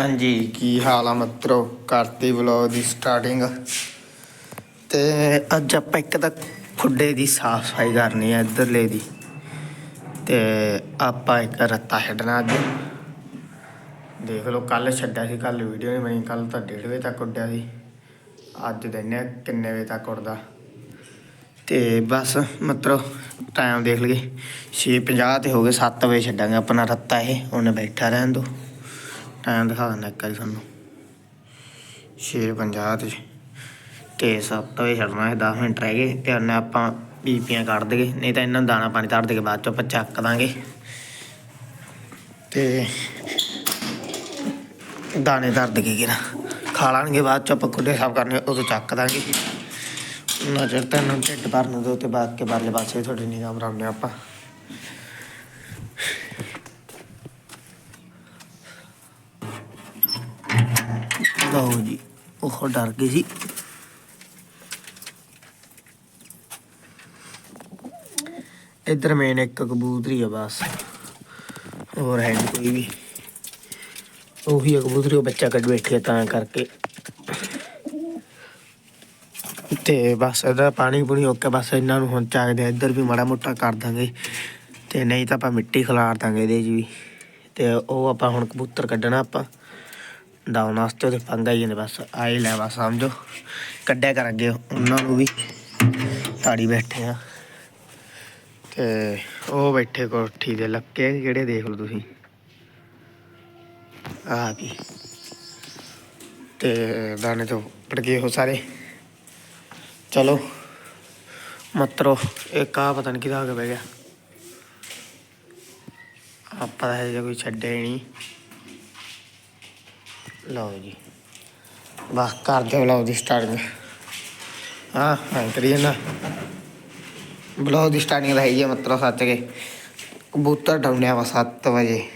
ਹਾਂਜੀ। ਕੀ ਹਾਲ ਆ ਮਿੱਤਰੋ? ਕਰਤੀ ਵਲੌਗ ਦੀ ਸਟਾਰਟਿੰਗ ਤੇ ਅੱਜ ਆਪਾਂ ਇੱਕ ਤਾਂ ਖੁੱਡੇ ਦੀ ਸਾਫ਼ ਸਫ਼ਾਈ ਕਰਨੀ ਹੈ ਇੱਧਰਲੇ ਦੀ। ਤੇ ਆਪਾਂ ਇੱਕ ਰੱਤਾ ਛੱਡਣਾ ਅੱਜ। ਦੇਖ ਲਓ ਕੱਲ ਛੱਡਿਆ ਸੀ ਕੱਲ ਵੀਡੀਓ ਨਹੀਂ ਬਣੀ ਕੱਲ ਤਾਂ 1:30 ਵਜੇ ਤੱਕ ਉੱਡਿਆ ਸੀ। ਅੱਜ ਦਿਨੇ ਆ ਕਿੰਨੇ ਵਜੇ ਤੱਕ ਉੱਡਦਾ। ਤੇ ਬਸ ਮਤਲਬ ਟਾਈਮ ਦੇਖ ਲਈਏ। 6:50 ਤੇ ਹੋ ਗਏ 7 ਵਜੇ ਛੱਡਾਂਗੇ ਆਪਣਾ ਰੱਤਾ ਇਹ। ਉਹਨੇ ਬੈਠਾ ਰਹਿਣ ਦੋ। ਟਾਈਮ ਦਿਖਾ ਦਿੰਦਾ ਇੱਕ ਵਾਰੀ ਤੁਹਾਨੂੰ 6:50 ਤੇ ਤੇ 7 ਵਜੇ ਛੱਡਣਾ ਹੈ 10 ਮਿੰਟ ਰਹਿ ਗਏ ਤੇ ਉਹਨੇ ਆਪਾਂ ਬੀਪੀਆਂ ਕੱਢ ਦੇਗੇ ਨਹੀਂ ਤਾਂ ਇਹਨਾਂ ਨੂੰ ਦਾਣਾ ਪਾਣੀ ਧਰ ਦੇ ਬਾਅਦ ਚ ਆਪਾਂ ਚੱਕ ਦਾਂਗੇ। ਤੇ ਦਾਣੇ ਧਰ ਦੇ ਕੇ ਕਿਰਾ ਖਾ ਲਾਂਗੇ ਬਾਅਦ ਚ ਆਪਾਂ ਕੁੱਡੇ ਸਾਫ਼ ਕਰਨੇ ਉਦੋਂ ਚੱਕ ਦਾਂਗੇ। ਚਿਰ ਤਾਂ ਇਹਨਾਂ ਨੂੰ ਢਿੱਡ ਭਰਨ ਦੋ ਤੇ ਬਾਅਦ ਕੇ ਬਾਹਰਲੇ ਪਾਸੇ ਤੁਹਾਡੇ ਨਿਗਾਹ ਬਣਾਉਂਦੇ ਆਪਾਂ। ਲਓ ਜੀ, ਉਹ ਡਰ ਗਏ ਸੀ। ਇੱਧਰ ਮੇਨ ਇੱਕ ਕਬੂਤਰੀ ਆ ਬਸ, ਹੋਰ ਹੈ ਨੀ ਕੋਈ ਵੀ। ਉਹੀ ਕਬੂਤਰੀ, ਉਹ ਬੱਚਾ ਕੱਢ ਬੈਠੀ ਤਾਂ ਕਰਕੇ। ਤੇ ਬਸ ਇਹਦਾ ਪਾਣੀ ਪੂਣੀ ਓਕੇ ਬਸ ਇਹਨਾਂ ਨੂੰ ਹੁਣ ਚਾਹੀਦਾ, ਇੱਧਰ ਵੀ ਮਾੜਾ ਮੋਟਾ ਕਰ ਦਾਂਗੇ। ਤੇ ਨਹੀਂ ਤਾਂ ਆਪਾਂ ਮਿੱਟੀ ਖਿਲਾਰ ਦਾਂਗੇ ਇਹਦੇ 'ਚ ਵੀ। ਤੇ ਉਹ ਆਪਾਂ ਹੁਣ ਕਬੂਤਰ ਕੱਢਣਾ ਆਪਾਂ। ਡਾਉਨ ਵਾਸਤੇ ਉਹਦੇ ਪੰਗਾ ਹੀ ਨੇ ਬਸ ਆਏ ਲੈ ਬਸ, ਸਮਝੋ। ਕੱਢਿਆ ਕਰਾਂਗੇ ਉਹਨਾਂ ਨੂੰ ਵੀ। ਤਾੜੀ ਬੈਠੇ ਆ। ਤੇ ਉਹ ਬੈਠੇ ਕੋਠੀ ਦੇ ਲੱਕੇ ਜਿਹੜੇ ਦੇਖ ਲਓ ਤੁਸੀਂ? ਆ ਵੀ ਤੇ ਦਾਣੇ ਤੋਂ ਪੜ ਗਏ ਉਹ ਸਾਰੇ। ਚਲੋ, ਮਤਰੋ, ਇੱਕ ਆ ਪਤਾ ਨਹੀਂ ਕਿਹਦਾ ਹੋ ਗਿਆ। ਆਪਾਂ ਤਾਂ ਹਜੇ ਕੋਈ ਛੱਡਿਆ ਨਹੀਂ। ਲਓ ਜੀ। ਬਸ ਕਰ ਦਿਓ ਲਓ ਦੀ ਸਟਾਰਟਿੰਗ ਹਾਂ ਹਾਂ ਕਰੀਏ ਨਾ ਬਲੌਗ ਦੀ ਸਟਾਰਟਿੰਗ ਰਹੀ ਹੈ ਮਤਲਬ ਸੱਚ ਕੇ। ਕਬੂਤਰ ਡਾਉਣਿਆ ਵਾ 7 ਵਜੇ।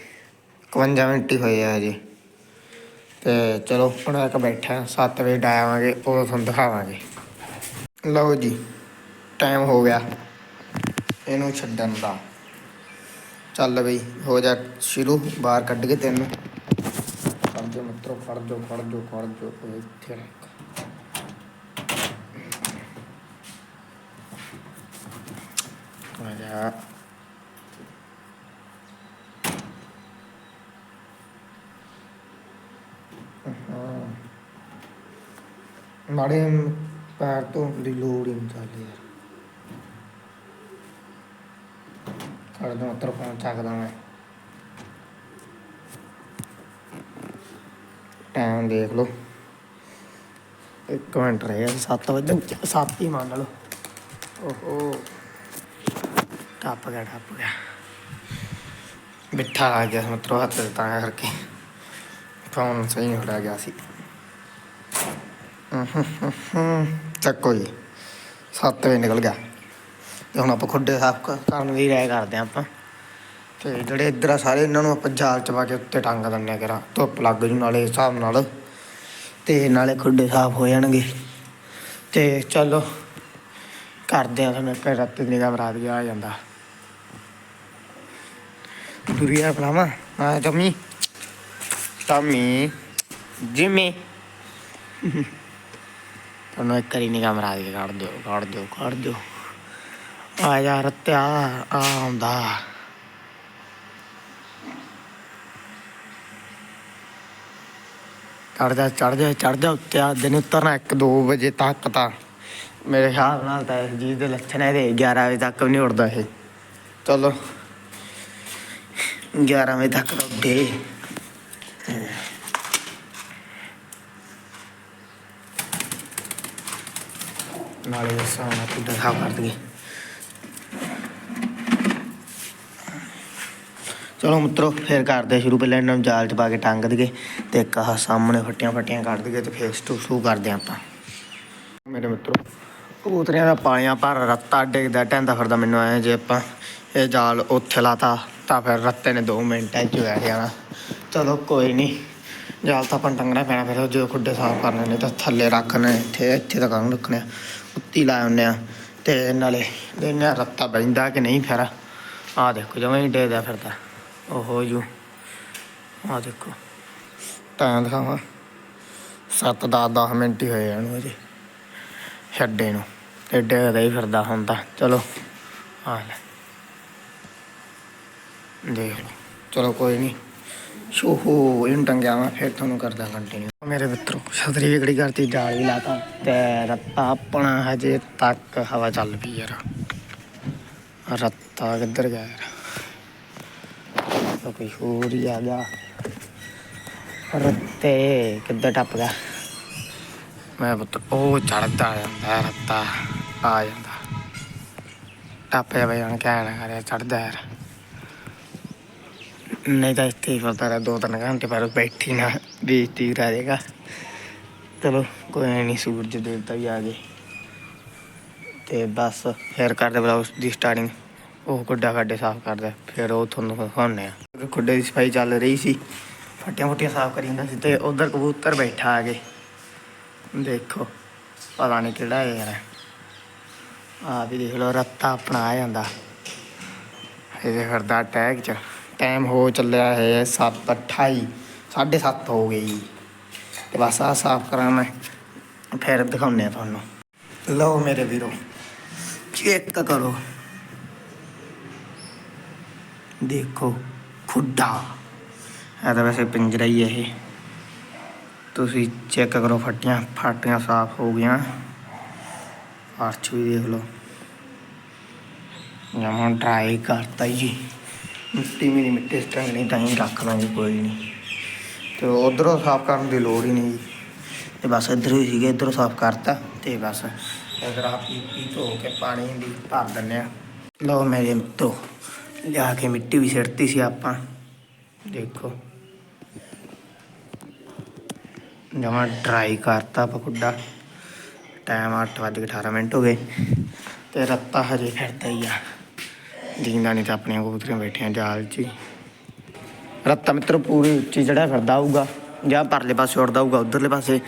51 ਮਿੰਟ ਹੀ ਹੋਏ ਆ ਜੀ ਤੇ ਚਲੋ, ਹੁਣ ਇੱਕ ਬੈਠਾ 7 ਵਜੇ ਡਾਵਾਂਗੇ ਉਦੋਂ ਤੁਹਾਨੂੰ ਦਿਖਾਵਾਂਗੇ। ਲਓ ਜੀ ਟਾਈਮ ਹੋ ਗਿਆ। ਇਹਨੂੰ ਛੱਡਣ ਦਾ। ਚੱਲ ਬਈ, ਹੋ ਜਾ ਸ਼ੁਰੂ, ਬਾਹਰ ਕੱਢ ਕੇ ਤੈਨੂੰ। ਮਿੱਤਰੋ ਫੜ ਜੋ ਫੜ ਜੋ ਫੜ ਜੋ ਉਹ ਇੱਥੇ ਰੱਖ ਆ ਜਾ ਮਾੜੇ ਪੈਰ ਤੋਂ ਦੀ ਲੋੜ ਹੀ ਨਹੀਂ ਚੱਲਦੀ ਯਾਰ ਕਰ ਦੋ ਉੱਤਰ ਫੋਨ ਚੱਕਦਾ ਮੈਂ ਟਾਈਮ ਦੇਖ ਲਓ। ਇੱਕ ਮਿੰਟ ਰਹਿ ਗਿਆ 7 ਵਜੇ। 7 ਹੀ ਮੰਨ ਲਓ। ਓਹੋ। ਟੱਪ ਗਿਆ ਟੱਪ ਗਿਆ। ਬਿੱਠਾ ਆ ਗਿਆ ਮਤਲਬ ਹੱਥ ਤੇ ਤਾਂ ਕਰਕੇ। ਫੋਨ ਸਹੀ ਨਹੀਂ ਫੜਾ ਗਿਆ ਸੀ। ਚੱਕੋ ਜੀ। 7 ਵਜੇ ਨਿਕਲ ਗਿਆ। ਤੇ ਹੁਣ ਆਪਾਂ ਖੁੱਡੇ ਸਾਫ਼ ਕਰਨ ਦੀ ਰਾਇ ਕਰਦੇ ਹਾਂ ਆਪਾਂ। ਤੇ ਜਿਹੜੇ ਇੱਧਰ ਆ ਸਾਰੇ ਇਹਨਾਂ ਨੂੰ ਆਪਾਂ ਜਾਲ ਚ ਪਾ ਕੇ ਉੱਤੇ ਟੰਗ ਦਿੰਦੇ ਆ ਕਰਾਂ ਧੁੱਪ ਲੱਗ ਜੂ ਨਾਲੇ ਹਿਸਾਬ ਨਾਲ ਤੇ ਨਾਲੇ ਖੁੱਡੇ ਸਾਫ਼ ਹੋ ਜਾਣਗੇ। ਤੇ ਚਲੋ ਕਰਦੇ ਆ ਤੁਹਾਨੂੰ ਇੱਕ ਰਾਤ ਦੀ ਨਿਗਾਹ ਬਰਾਤ ਗਿਆ ਆ ਜਾਂਦਾ। ਦੁਰੀਆ ਪਲਾਮਾ ਆ ਟਮੀ ਟਮੀ ਜਿਮੀ। ਤੁਹਾਨੂੰ ਇੱਕ ਵਾਰੀ ਨਿਗਾਹ ਮਰਾ ਕੇ ਕੱਢ ਦਿਓ ਕੱਢ ਦਿਓ ਕੱਢ ਦਿਓ। ਆ ਯਾਰ ਤਿਆ ਆ ਆਉਂਦਾ। ਚੜ ਜਾ ਚੜ ਜਾ ਚੜ ਜਾ ਉੱਤੇ ਆ, ਦਿਨ ਉਤਰਨਾ 1 2 ਵਜੇ ਤੱਕ ਤਾਂ ਮੇਰੇ ਹਿਸਾਬ ਨਾਲ ਤਾਂ ਜੀ ਦੇ ਲੱਛਣ ਹੈ ਤੇ 11 ਵਜੇ ਤੱਕ ਵੀ ਨਹੀਂ ਉੱਡਦਾ ਇਹ। ਚਲੋ 11 ਵਜੇ ਤੱਕ ਉੱਡੇ। ਨਾਲੇ ਸਾਨਾ ਕੁੱਡਾ ਸਾਫ਼ ਕਰ ਦਈਏ। ਚਲੋ ਮਿੱਤਰੋ, ਫੇਰ ਕਰਦੇ ਸ਼ੁਰੂ, ਪਹਿਲਾਂ ਇਹਨਾਂ ਨੂੰ ਜਾਲ 'ਚ ਪਾ ਕੇ ਟੰਗ ਦਈਏ ਤੇ ਇੱਕ ਆਹ ਸਾਹਮਣੇ ਫੱਟੀਆਂ ਫੱਟੀਆਂ ਕੱਢ ਦਈਏ ਤੇ ਫੇਸ ਟੂ ਸ਼ੂ ਕਰਦੇ ਆ ਆਪਾਂ। ਮੇਰੇ ਮਿੱਤਰੋ, ਕਬੂਤਰਿਆਂ ਦਾ ਪਾਲਿਆਂ ਪਰ ਰੱਤਾ, ਡਿੱਗਦਾ ਟੈਂਦਾ ਫਿਰਦਾ ਮੈਨੂੰ ਆਇਆ ਜੇ ਆਪਾਂ ਇਹ ਜਾਲ ਉੱਥੇ ਲਾਤਾ ਤਾਂ ਫਿਰ ਰੱਤੇ ਨੇ 2 ਮਿੰਟਾਂ 'ਚ ਬੈਠ ਜਾਣਾ ਚਲੋ ਕੋਈ ਨਹੀਂ ਜਾਲ ਤਾਂ ਆਪਾਂ ਟੰਗਣਾ ਪੈਣਾ, ਫਿਰ ਜੇ ਖੁੱਡੇ ਸਾਫ਼ ਕਰਨੇ ਨੇ ਤਾਂ ਥੱਲੇ ਰੱਖਣੇ, ਇੱਥੇ ਇੱਥੇ ਤਾਂ ਕਾਹਨੂੰ ਰੱਖਣੇ ਆ ਉੱਤੀ ਲਾ ਆਉਂਦੇ ਆ ਤੇ ਨਾਲੇ ਦੇਖਨੇ ਆ ਰੱਤਾ ਬੈਂਦਾ ਕਿ ਨਹੀਂ ਫਿਰ? ਆਹ ਦੇਖੋ, ਜਮਾਂ ਹੀ ਡੇਦਾ ਫਿਰਦਾ। ਓਹੋ ਜੂ। ਆਹ ਦੇਖੋ। ਟਾਈਮ ਦਿਖਾਵਾਂ। 7 10 10 ਮਿੰਟ ਹੀ ਹੋਏ ਇਹਨੂੰ ਅਜੇ ਛੱਡੇ ਨੂੰ। ਤੇ ਹੀ ਫਿਰਦਾ ਹੁੰਦਾ। ਚਲੋ ਆ ਲੈ। ਦੇਖ ਲਓ। ਚਲੋ ਕੋਈ ਨਹੀਂ ਸ਼ੋ ਹੋ ਇਹਨੂੰ ਟੰਗਿਆ ਮੈਂ ਫਿਰ ਤੁਹਾਨੂੰ ਕਰਦਾ ਕੰਟੀਨਿਊ ਮੇਰੇ ਮਿੱਤਰੋ ਛਤਰੀ ਵਿਗੜੀ ਕਰਤੀ ਜਾਲ ਵੀ ਲਾਤਾ ਤੇ ਰੱਤਾ ਆਪਣਾ ਹਜੇ ਤੱਕ ਹਵਾ ਚੱਲ ਪਈ ਯਾਰ। ਰੱਤਾ ਕਿੱਧਰ ਗਿਆ ਯਾਰ? ਤਾਂ ਕੋਈ ਹੋਰ ਹੀ ਆ ਗਿਆ ਰੱਤੇ ਕਿੱਧਰ ਟੱਪ ਗਿਆ ਮੈਂ ਪੁੱਤ, ਉਹ ਚੜਦਾ ਆ ਜਾਂਦਾ ਰੱਤਾ ਆ ਜਾਂਦਾ। ਟੱਪਿਆ ਬਈ ਹੁਣ ਕਹਿਣਾ ਕਰਿਆ ਚੜਦਾ ਯਾਰ। ਨਹੀਂ ਤਾਂ ਇੱਥੇ ਹੀ ਫਿਰਦਾ ਰਿਹਾ ਦੋ ਤਿੰਨ ਘੰਟੇ ਪਰ ਬੈਠੀ ਨਾ, ਬੇਇੱਜ਼ਤੀ ਕਰਾ ਦੇਗਾ। ਚਲੋ, ਕੋਈ ਨਹੀਂ, ਸੂਰਜ ਦੇਵਤਾ ਵੀ ਆ ਗਏ। ਤੇ ਬਸ ਫਿਰ ਕਰਦੇ ਬਲਾਉਸ ਦੀ ਸਟਾਰਟਿੰਗ ਉਹ ਗੁੱਡਾ ਖੱਡੇ ਸਾਫ਼ ਕਰਦਾ, ਫਿਰ ਉਹ ਤੁਹਾਨੂੰ ਦਿਖਾਉਂਦੇ ਆ। ਖੁੱਡੇ ਦੀ ਸਫ਼ਾਈ ਚੱਲ ਰਹੀ ਸੀ। ਫੱਟੀਆਂ ਫੁੱਟੀਆਂ ਸਾਫ਼ ਕਰੀ ਜਾਂਦਾ ਸੀ ਤੇ ਉਧਰ ਕਬੂਤਰ ਬੈਠਾ ਆ ਕੇ। ਦੇਖੋ, ਪਤਾ ਨਹੀਂ ਕਿਹੜਾ ਹੈ ਯਾਰ ਆ ਵੀ ਦੇਖ ਲਓ, ਰੱਤਾ ਆਪਣਾ ਆ ਜਾਂਦਾ। ਇਹਦੇ ਫਿਰਦਾ ਟੈਗ ਚ। ਟਾਈਮ ਹੋ ਚੱਲਿਆ ਹੈ 7:28 7:30 ਹੋ ਗਈ ਤੇ ਬਸ ਆ ਸਾਫ਼ ਕਰਾਂ ਮੈਂ। ਫਿਰ ਦਿਖਾਉਂਦੇ ਆ ਤੁਹਾਨੂੰ। ਲਓ ਮੇਰੇ ਵੀਰੋ ਚੈੱਕ ਕਰੋ। ਦੇਖੋ। ਖੁੱਡਾ ਇਹ ਤਾਂ ਵੈਸੇ ਪਿੰਜਰਾ ਹੀ ਹੈ ਇਹ। ਤੁਸੀਂ ਚੈੱਕ ਕਰੋ ਫੱਟੀਆਂ, ਫਾਟੀਆਂ ਸਾਫ਼ ਹੋ ਗਈਆਂ। ਅਰਚ ਵੀ ਦੇਖ ਲਓ। ਜਮਾਂ ਡਰਾਈ ਕਰਤਾ ਜੀ। ਮਿੱਟੀ ਮੇਰੀ ਮਿੱਟੀ ਸਟੰਗ ਨਹੀਂ, ਤਾਂ ਹੀ ਰੱਖ ਲਾਂਗੇ, ਕੋਈ ਨਹੀਂ। ਤੇ ਉਧਰੋਂ ਸਾਫ਼ ਕਰਨ ਦੀ ਲੋੜ ਹੀ ਨਹੀਂ ਜੀ। ਤੇ ਬਸ ਇੱਧਰ ਹੀ ਸੀਗੇ, ਇੱਧਰੋਂ ਸਾਫ਼ ਕਰਤਾ ਤੇ ਬਸ। ਇਧਰ ਆ ਪੀ ਧੋ ਕੇ ਪਾਣੀ ਦੀ ਭਰ ਦਿੰਦੇ ਆ। ਲਓ ਮੇਰੇ ਮਿੱਤਰੋ ਲਿਆ ਕੇ ਮਿੱਟੀ ਵੀ ਸਿਰਤੀ ਸੀ ਆਪਾਂ। ਦੇਖੋ। ਜਮਾ ਡਰਾਈ ਕਰਤਾ ਪਕੁੱਡਾ ਟਾਈਮ 8:18 ਮਿੰਟ ਹੋ ਗਏ। ਤੇ ਰੱਤਾ ਹਜੇ ਫਿਰਦਾ ਹੀ ਆ। ਦੀਂਦਾ ਨਹੀਂ ਤਾਂ ਆਪਣੀਆਂ ਕਬੂਤਰੀਆਂ ਬੈਠੀਆਂ ਜਾਲ 'ਚ ਰੱਤਾ ਮਿੱਤਰ ਪੂਰੀ ਉੱਚੀ ਜਿਹੜਾ ਫਿਰਦਾ ਹੋਊਗਾ। ਜਾਂ ਪਰਲੇ ਪਾਸੇ ਉੜਦਾ ਹੋਊਗਾ, ਉਧਰਲੇ ਪਾਸੇ।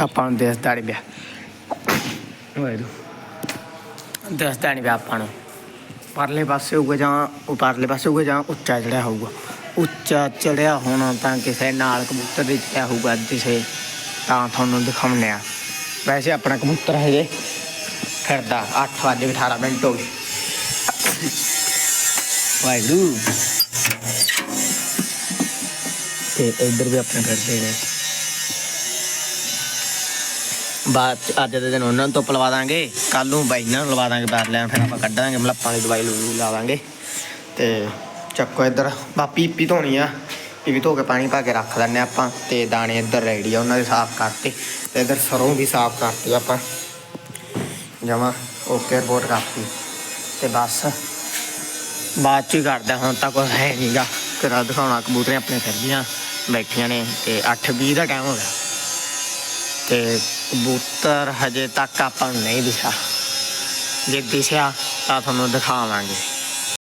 ਆਪਾਂ ਨੂੰ ਦਿਸਦਾ ਨਹੀਂ ਪਿਆ। ਵਾਹਿਗੁਰੂ। ਦਿਸਦਾ ਨਹੀਂ ਪਿਆ ਆਪਾਂ ਨੂੰ। ਪਰਲੇ ਪਾਸੇ ਹੋਊਗਾ ਜਾਂ ਉਹ ਪਰਲੇ ਪਾਸੇ ਹੋਊਗਾ ਜਾਂ ਉੱਚਾ ਚੜਿਆ ਹੋਊਗਾ। ਉੱਚਾ ਚੜਿਆ ਹੋਣਾ ਤਾਂ ਕਿਸੇ ਨਾਲ ਕਬੂਤਰ ਦੇ ਚੜਿਆ ਹੋਊਗਾ ਕਿਸੇ, ਤਾਂ ਤੁਹਾਨੂੰ ਦਿਖਾਉਂਦੇ ਆ ਵੈਸੇ ਆਪਣਾ ਕਬੂਤਰ ਹਜੇ ਫਿਰਦਾ 8 ਵਜੇ 18 ਮਿੰਟ ਹੋ ਗਏ। ਵਾਹਿਗੁਰੂ। ਤੇ ਇੱਧਰ ਵੀ ਆਪਣੇ ਫਿਰਦੇ ਨੇ। ਬਾਅਦ 'ਚ ਅੱਜ ਦੇ ਦਿਨ ਉਹਨਾਂ ਨੂੰ ਧੁੱਪ ਲਵਾ ਦਾਂਗੇ ਕੱਲ ਨੂੰ ਬਾਈ ਇਹਨਾਂ ਨੂੰ ਲਵਾ ਦਾਂਗੇ ਬਾਹਰ ਲੈਣ, ਫਿਰ ਆਪਾਂ ਕੱਢਾਂਗੇ ਮਲੱਪਾਂ ਦੀ ਦਵਾਈ ਲੂ ਲਾ ਦਾਂਗੇ। ਤੇ ਚੱਕੋ ਇੱਧਰ ਬਾ ਪੀ ਧੋਣੀ ਆ ਪੀਪੀ ਧੋ ਕੇ ਪਾਣੀ ਪਾ ਕੇ ਰੱਖ ਦਿੰਨੇ ਆਪਾਂ, ਤੇ ਦਾਣੇ ਇੱਧਰ ਰੈਡੀ ਆ ਉਹਨਾਂ ਦੇ ਸਾਫ਼ ਕਰਤੇ ਤੇ ਇੱਧਰ ਸਰੋਂ ਵੀ ਸਾਫ਼ ਕਰਤੀ ਆਪਾਂ। ਜਮਾ ਓਕੇ ਰਿਪੋਰਟ ਕਰਤੀ। ਤੇ ਬਸ, ਬਾਅਦ ਚ ਹੀ ਕਰਦਾ, ਹੁਣ ਤਾਂ ਕੁਛ ਹੈ ਨਹੀਂਗਾ ਕਿਰਾ ਦਿਖਾਉਣਾ ਕਬੂਤਰੀਆਂ ਆਪਣੇ ਫਿਰਦੀਆਂ ਬੈਠੀਆਂ ਨੇ, ਤੇ 8:20 ਦਾ ਟਾਈਮ ਹੋ ਗਿਆ। ਤੇ ਕਬੂਤਰ ਹਜੇ ਤੱਕ ਆਪਾਂ ਨੂੰ ਨਹੀਂ ਦਿਖਾ ਜੇ ਦਿਖਿਆ ਤਾਂ ਤੁਹਾਨੂੰ ਦਿਖਾਵਾਂਗੇ।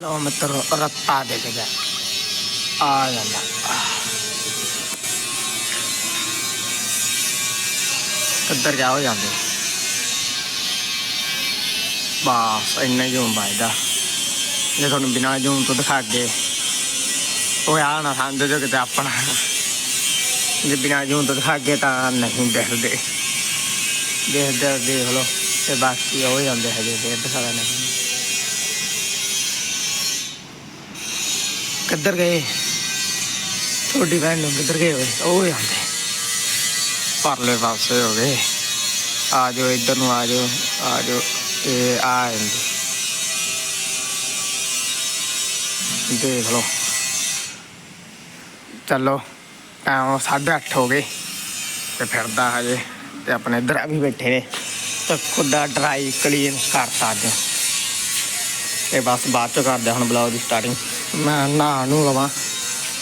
ਲਓ ਮਿੱਤਰੋ, ਰੱਤਾ ਦੇ ਗਿਆ। ਆ ਜਾਂਦਾ। ਕਿੱਧਰ ਜਾਓ ਜਾਂਦੇ? ਬਸ, ਇੰਨਾ ਹੀ ਹੁੰਦਾ ਇਹਦਾ ਜੇ ਤੁਹਾਨੂੰ ਬਿਨਾਂ ਜੂਮ ਤੋਂ ਦਿਖਾ ਕੇ ਉਹ ਆ ਨਾ ਸੰਦ ਜੋ ਕਿਤੇ ਆਪਣਾ। ਜੇ ਬਿਨਾਂ ਜੂਮ ਤੋਂ ਦਿਖਾ ਕੇ ਤਾਂ ਨਹੀਂ ਦੇਖਦੇ। ਦੇਖਦੇ ਦੇਖ ਲਓ, ਤੇ ਬਾਕੀ ਉਹ ਹੀ ਆਉਂਦੇ ਹਜੇ ਤੇ ਦਿਖਾਦਾ ਨਹੀਂ ਕਿੱਧਰ ਗਏ? ਤੁਹਾਡੀ ਭੈਣ ਨੂੰ ਕਿੱਧਰ ਗਏ ਹੋਏ? ਉਹ ਹੀ ਆਉਂਦੇ। ਪਰਲੇ ਪਾਸੇ ਹੋ ਗਏ। ਆ ਜਾਓ, ਇੱਧਰ ਨੂੰ ਆ ਜਾਓ ਆ ਜਾਓ, ਤੇ ਆ ਜਾਂਦੇ ਦੇਖ ਲਓ। ਚਲੋ ਟਾਈਮ 8:30 ਹੋ ਗਏ, ਤੇ ਫਿਰਦਾ ਹਜੇ। ਤੇ ਆਪਣੇ ਇੱਧਰ ਆ ਵੀ ਬੈਠੇ ਨੇ ਤੇ ਖੁੱਡਾ ਡਰਾਈ ਕਲੀਨ ਕਰ ਸਕਦੇ ਤੇ ਬਸ ਬਾਅਦ ਚ ਕਰਦੇ ਹੁਣ ਬਲੌਗ ਦੀ ਸਟਾਰਟਿੰਗ ਮੈਂ ਨਹਾ ਨੂੰ ਲਵਾਂ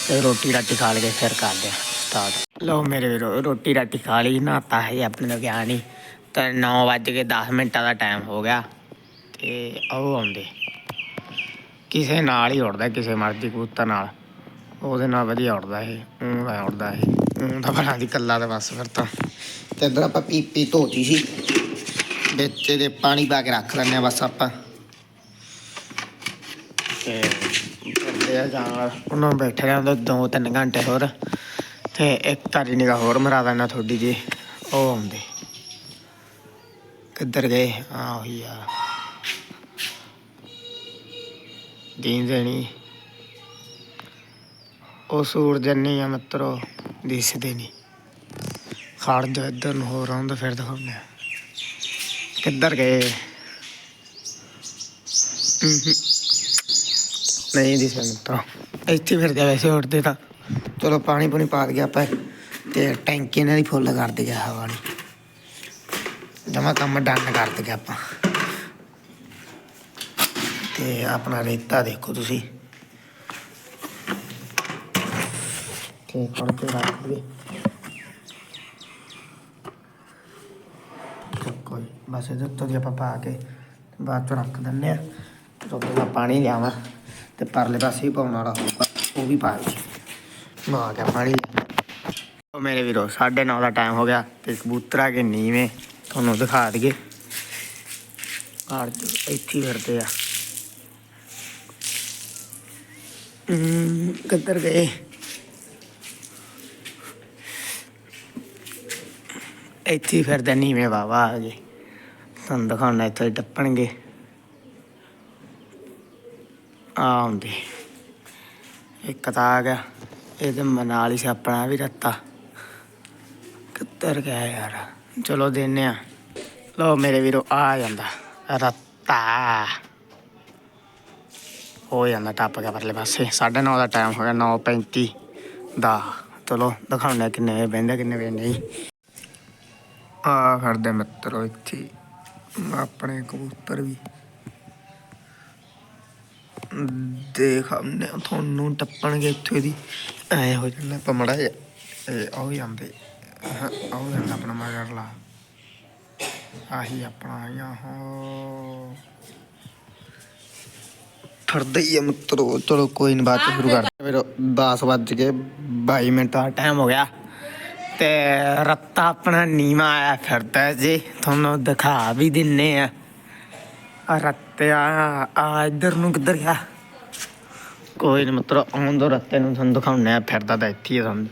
ਤੇ ਰੋਟੀ ਰਾਟੀ ਖਾ ਕੇ ਫਿਰ ਕਰਦੇ ਹਾਂ ਸਟਾਰਟ ਲਓ ਮੇਰੇ ਵੀਰੋ, ਰੋਟੀ ਰਾਟੀ ਖਾ ਲਈ, ਨਹਾਤਾ ਹੈ ਆਪਣੇ ਨੂੰ ਗਿਆ ਨਹੀਂ। ਤਾਂ 9 ਵੱਜ ਕੇ 10 ਮਿੰਟਾਂ ਦਾ ਟਾਈਮ ਹੋ ਗਿਆ। ਤੇ ਉਹ ਆਉਂਦੇ। ਕਿਸੇ ਨਾਲ ਹੀ ਉੜਦਾ, ਕਿਸੇ ਮਰਜ਼ੀ ਕਬੂਤਰ ਨਾਲ। ਉਹਦੇ ਨਾਲ ਵਧੀਆ ਉੜਦਾ ਇਹ ਉਹ ਦਾ ਉੜਦਾ ਇਹ। ਉਹ ਤਾਂ ਬਣਾ ਦੀ ਕੱਲਾ ਤੇ ਬਸ ਫਿਰ ਤਾਂ। ਤੇ ਇਧਰ ਆਪਾਂ ਪੀਪੀ ਧੋਤੀ ਸੀ। ਵਿੱਚ ਇਹਦੇ ਪਾਣੀ ਪਾ ਕੇ ਰੱਖ ਲੈਂਦੇ ਆ ਬਸ ਆਪਾਂ। ਤੇ ਕਰਦੇ ਆ ਜਾਂ ਉਹਨਾਂ ਨੂੰ ਬੈਠੇ ਰਹਿੰਦੇ ਦੋ ਤਿੰਨ ਘੰਟੇ ਹੋਰ। ਤੇ ਇੱਕ ਤਾਰੀ ਨਿਗਾਹ ਹੋਰ ਮਰਾ ਦੇਣਾ ਤੁਹਾਡੀ ਜੀ। ਉਹ ਆਉਂਦੇ। ਕਿੱਧਰ ਗਏ? ਆ ਉਹੀ ਆ। ਦੀਨ ਦੇਣੀ। ਉਹ ਸੂਰਜ ਨਹੀਂ ਆ ਮਿੱਤਰੋ। ਦਿਸਦੇ ਨਹੀਂ। ਖੜ ਜਾ ਇੱਧਰ ਨੂੰ ਹੋਰ ਆਉਂਦਾ, ਫਿਰ ਦਿਖਾਉਂਦੇ ਕਿੱਧਰ ਗਏ? ਹਮ ਹਮ। ਨਹੀਂ ਦਿਸਦੇ ਇੱਥੇ ਫਿਰਦੇ ਵੈਸੇ ਉੱਡਦੇ ਤਾਂ। ਚਲੋ, ਪਾਣੀ ਪੂਣੀ ਪਾ ਗਿਆ ਆਪਾਂ। ਤੇ ਟੈਂਕੀ ਇਹਨਾਂ ਦੀ ਫੁੱਲ ਕਰ ਦੇ ਹਵਾ ਵਾਲੀ। ਜਮਾ ਕੰਮ ਡਨ ਕਰ ਦੇ ਆਪਾਂ। ਤੇ ਆਪਣਾ ਰੇਤਾ ਦੇਖੋ ਤੁਸੀਂ। ਤੇ ਫੜ ਰੱਖ ਦੇ ਕੋਈ ਬਸ ਇਹਦੇ ਉੱਤੋਂ ਦੀ ਆਪਾਂ ਪਾ ਕੇ ਬਾਅਦ ਚੋਂ ਰੱਖ ਦਿੰਨੇ ਆ ਤੇ ਉੱਤੋਂ ਪਾਣੀ ਲਿਆਵਾਂ ਤੇ ਪਰਲੇ ਪਾਸੇ ਵੀ ਪਾਉਣ ਵਾਲਾ ਹੋਊਗਾ, ਉਹ ਵੀ ਪਾ ਦੇ ਮੈਂ ਆ ਗਿਆ ਪਾਣੀ ਉਹ ਮੇਰੇ ਵੀਰੋ 9:30 ਦਾ ਟਾਈਮ ਹੋ ਗਿਆ ਤੇ ਕਬੂਤਰਾ ਕੇ ਨੀਵੇਂ ਤੁਹਾਨੂੰ ਦਿਖਾ ਦਈਏ। ਆੜ ਇੱਥੇ ਫਿਰਦੇ ਆ। ਕਿੱਧਰ ਗਏ? ਇੱਥੇ ਫਿਰਦੇ ਨੀਵੇਂ ਬਾਬਾ ਆ ਗਏ। ਤੁਹਾਨੂੰ ਦਿਖਾਉਣਾ, ਇੱਥੇ ਟੱਪਣਗੇ। ਆ ਆਉਂਦੇ। ਇੱਕ ਤਾਂ ਆ ਗਿਆ। ਇਹਦੇ ਮਨਾਲੀ ਸੀ ਵੀ ਰੱਤਾ। ਕਿੱਧਰ ਗਿਆ ਯਾਰ? ਚਲੋ ਦੇਨੇ ਆ। ਲੋ ਮੇਰੇ ਵੀਰੋ, ਆ ਜਾਂਦਾ। ਰੱਤਾ। ਹੋ ਜਾਂਦਾ, ਟੱਪ ਗਿਆ ਪਰਲੇ ਪਾਸੇ। 9:30 ਦਾ ਟਾਈਮ ਹੋ ਗਿਆ 9:35 ਦਾ। ਚਲੋ ਦਿਖਾਉਂਦੇ ਕਿੰਨੇ ਵਜੇ ਬਹਿੰਦਾ ਕਿੰਨੇ ਵਜੇ ਨਹੀਂ। ਆ ਖੜਦੇ ਮਿੱਤਰੋ ਇੱਥੇ। ਆਪਣੇ ਕਬੂਤਰ ਵੀ। ਦੇਖ ਹਮਨੇ ਤੁਹਾਨੂੰ ਟੱਪਣਗੇ ਇੱਥੇ ਦੀ। ਐ ਹੋ ਜਾਂਦਾ ਪਮੜਾ ਇਹ ਆਉ ਜਾਂਦੇ। ਆਉ ਜਾਂਦਾ ਆਪਣਾ ਮਗਰ ਲਾ ਆਹੀ ਆਪਣਾ ਆਇਆ ਹੋ। ਫਰਦਾ ਹੀ ਆ ਮਿੱਤਰੋ। ਚਲੋ ਕੋਈ ਨਹੀਂ ਚ ਸ਼ੁਰੂ ਕਰਦੇ ਫਿਰ 10 ਵੱਜ ਕੇ 22 ਮਿੰਟ ਦਾ ਟਾਈਮ ਹੋ ਗਿਆ। ਤੇ ਰੱਤਾ ਆਪਣਾ ਨੀਵਾ ਆਇਆ ਫਿਰਦਾ ਜੀ। ਤੁਹਾਨੂੰ ਦਿਖਾ ਵੀ ਦਿੰਨੇ ਆ। ਆ ਰੱਤਿਆ ਆ ਇੱਧਰ ਨੂੰ ਕਿੱਧਰ ਗਿਆ? ਕੋਈ ਨਹੀਂ ਮਿੱਤਰੋ, ਆਉਣ ਰੱਤੇ ਨੂੰ, ਤੁਹਾਨੂੰ ਦਿਖਾਉਣੇ ਆ, ਫਿਰਦਾ ਤਾਂ ਇੱਥੇ ਹੀ ਆ ਤੁਹਾਨੂੰ।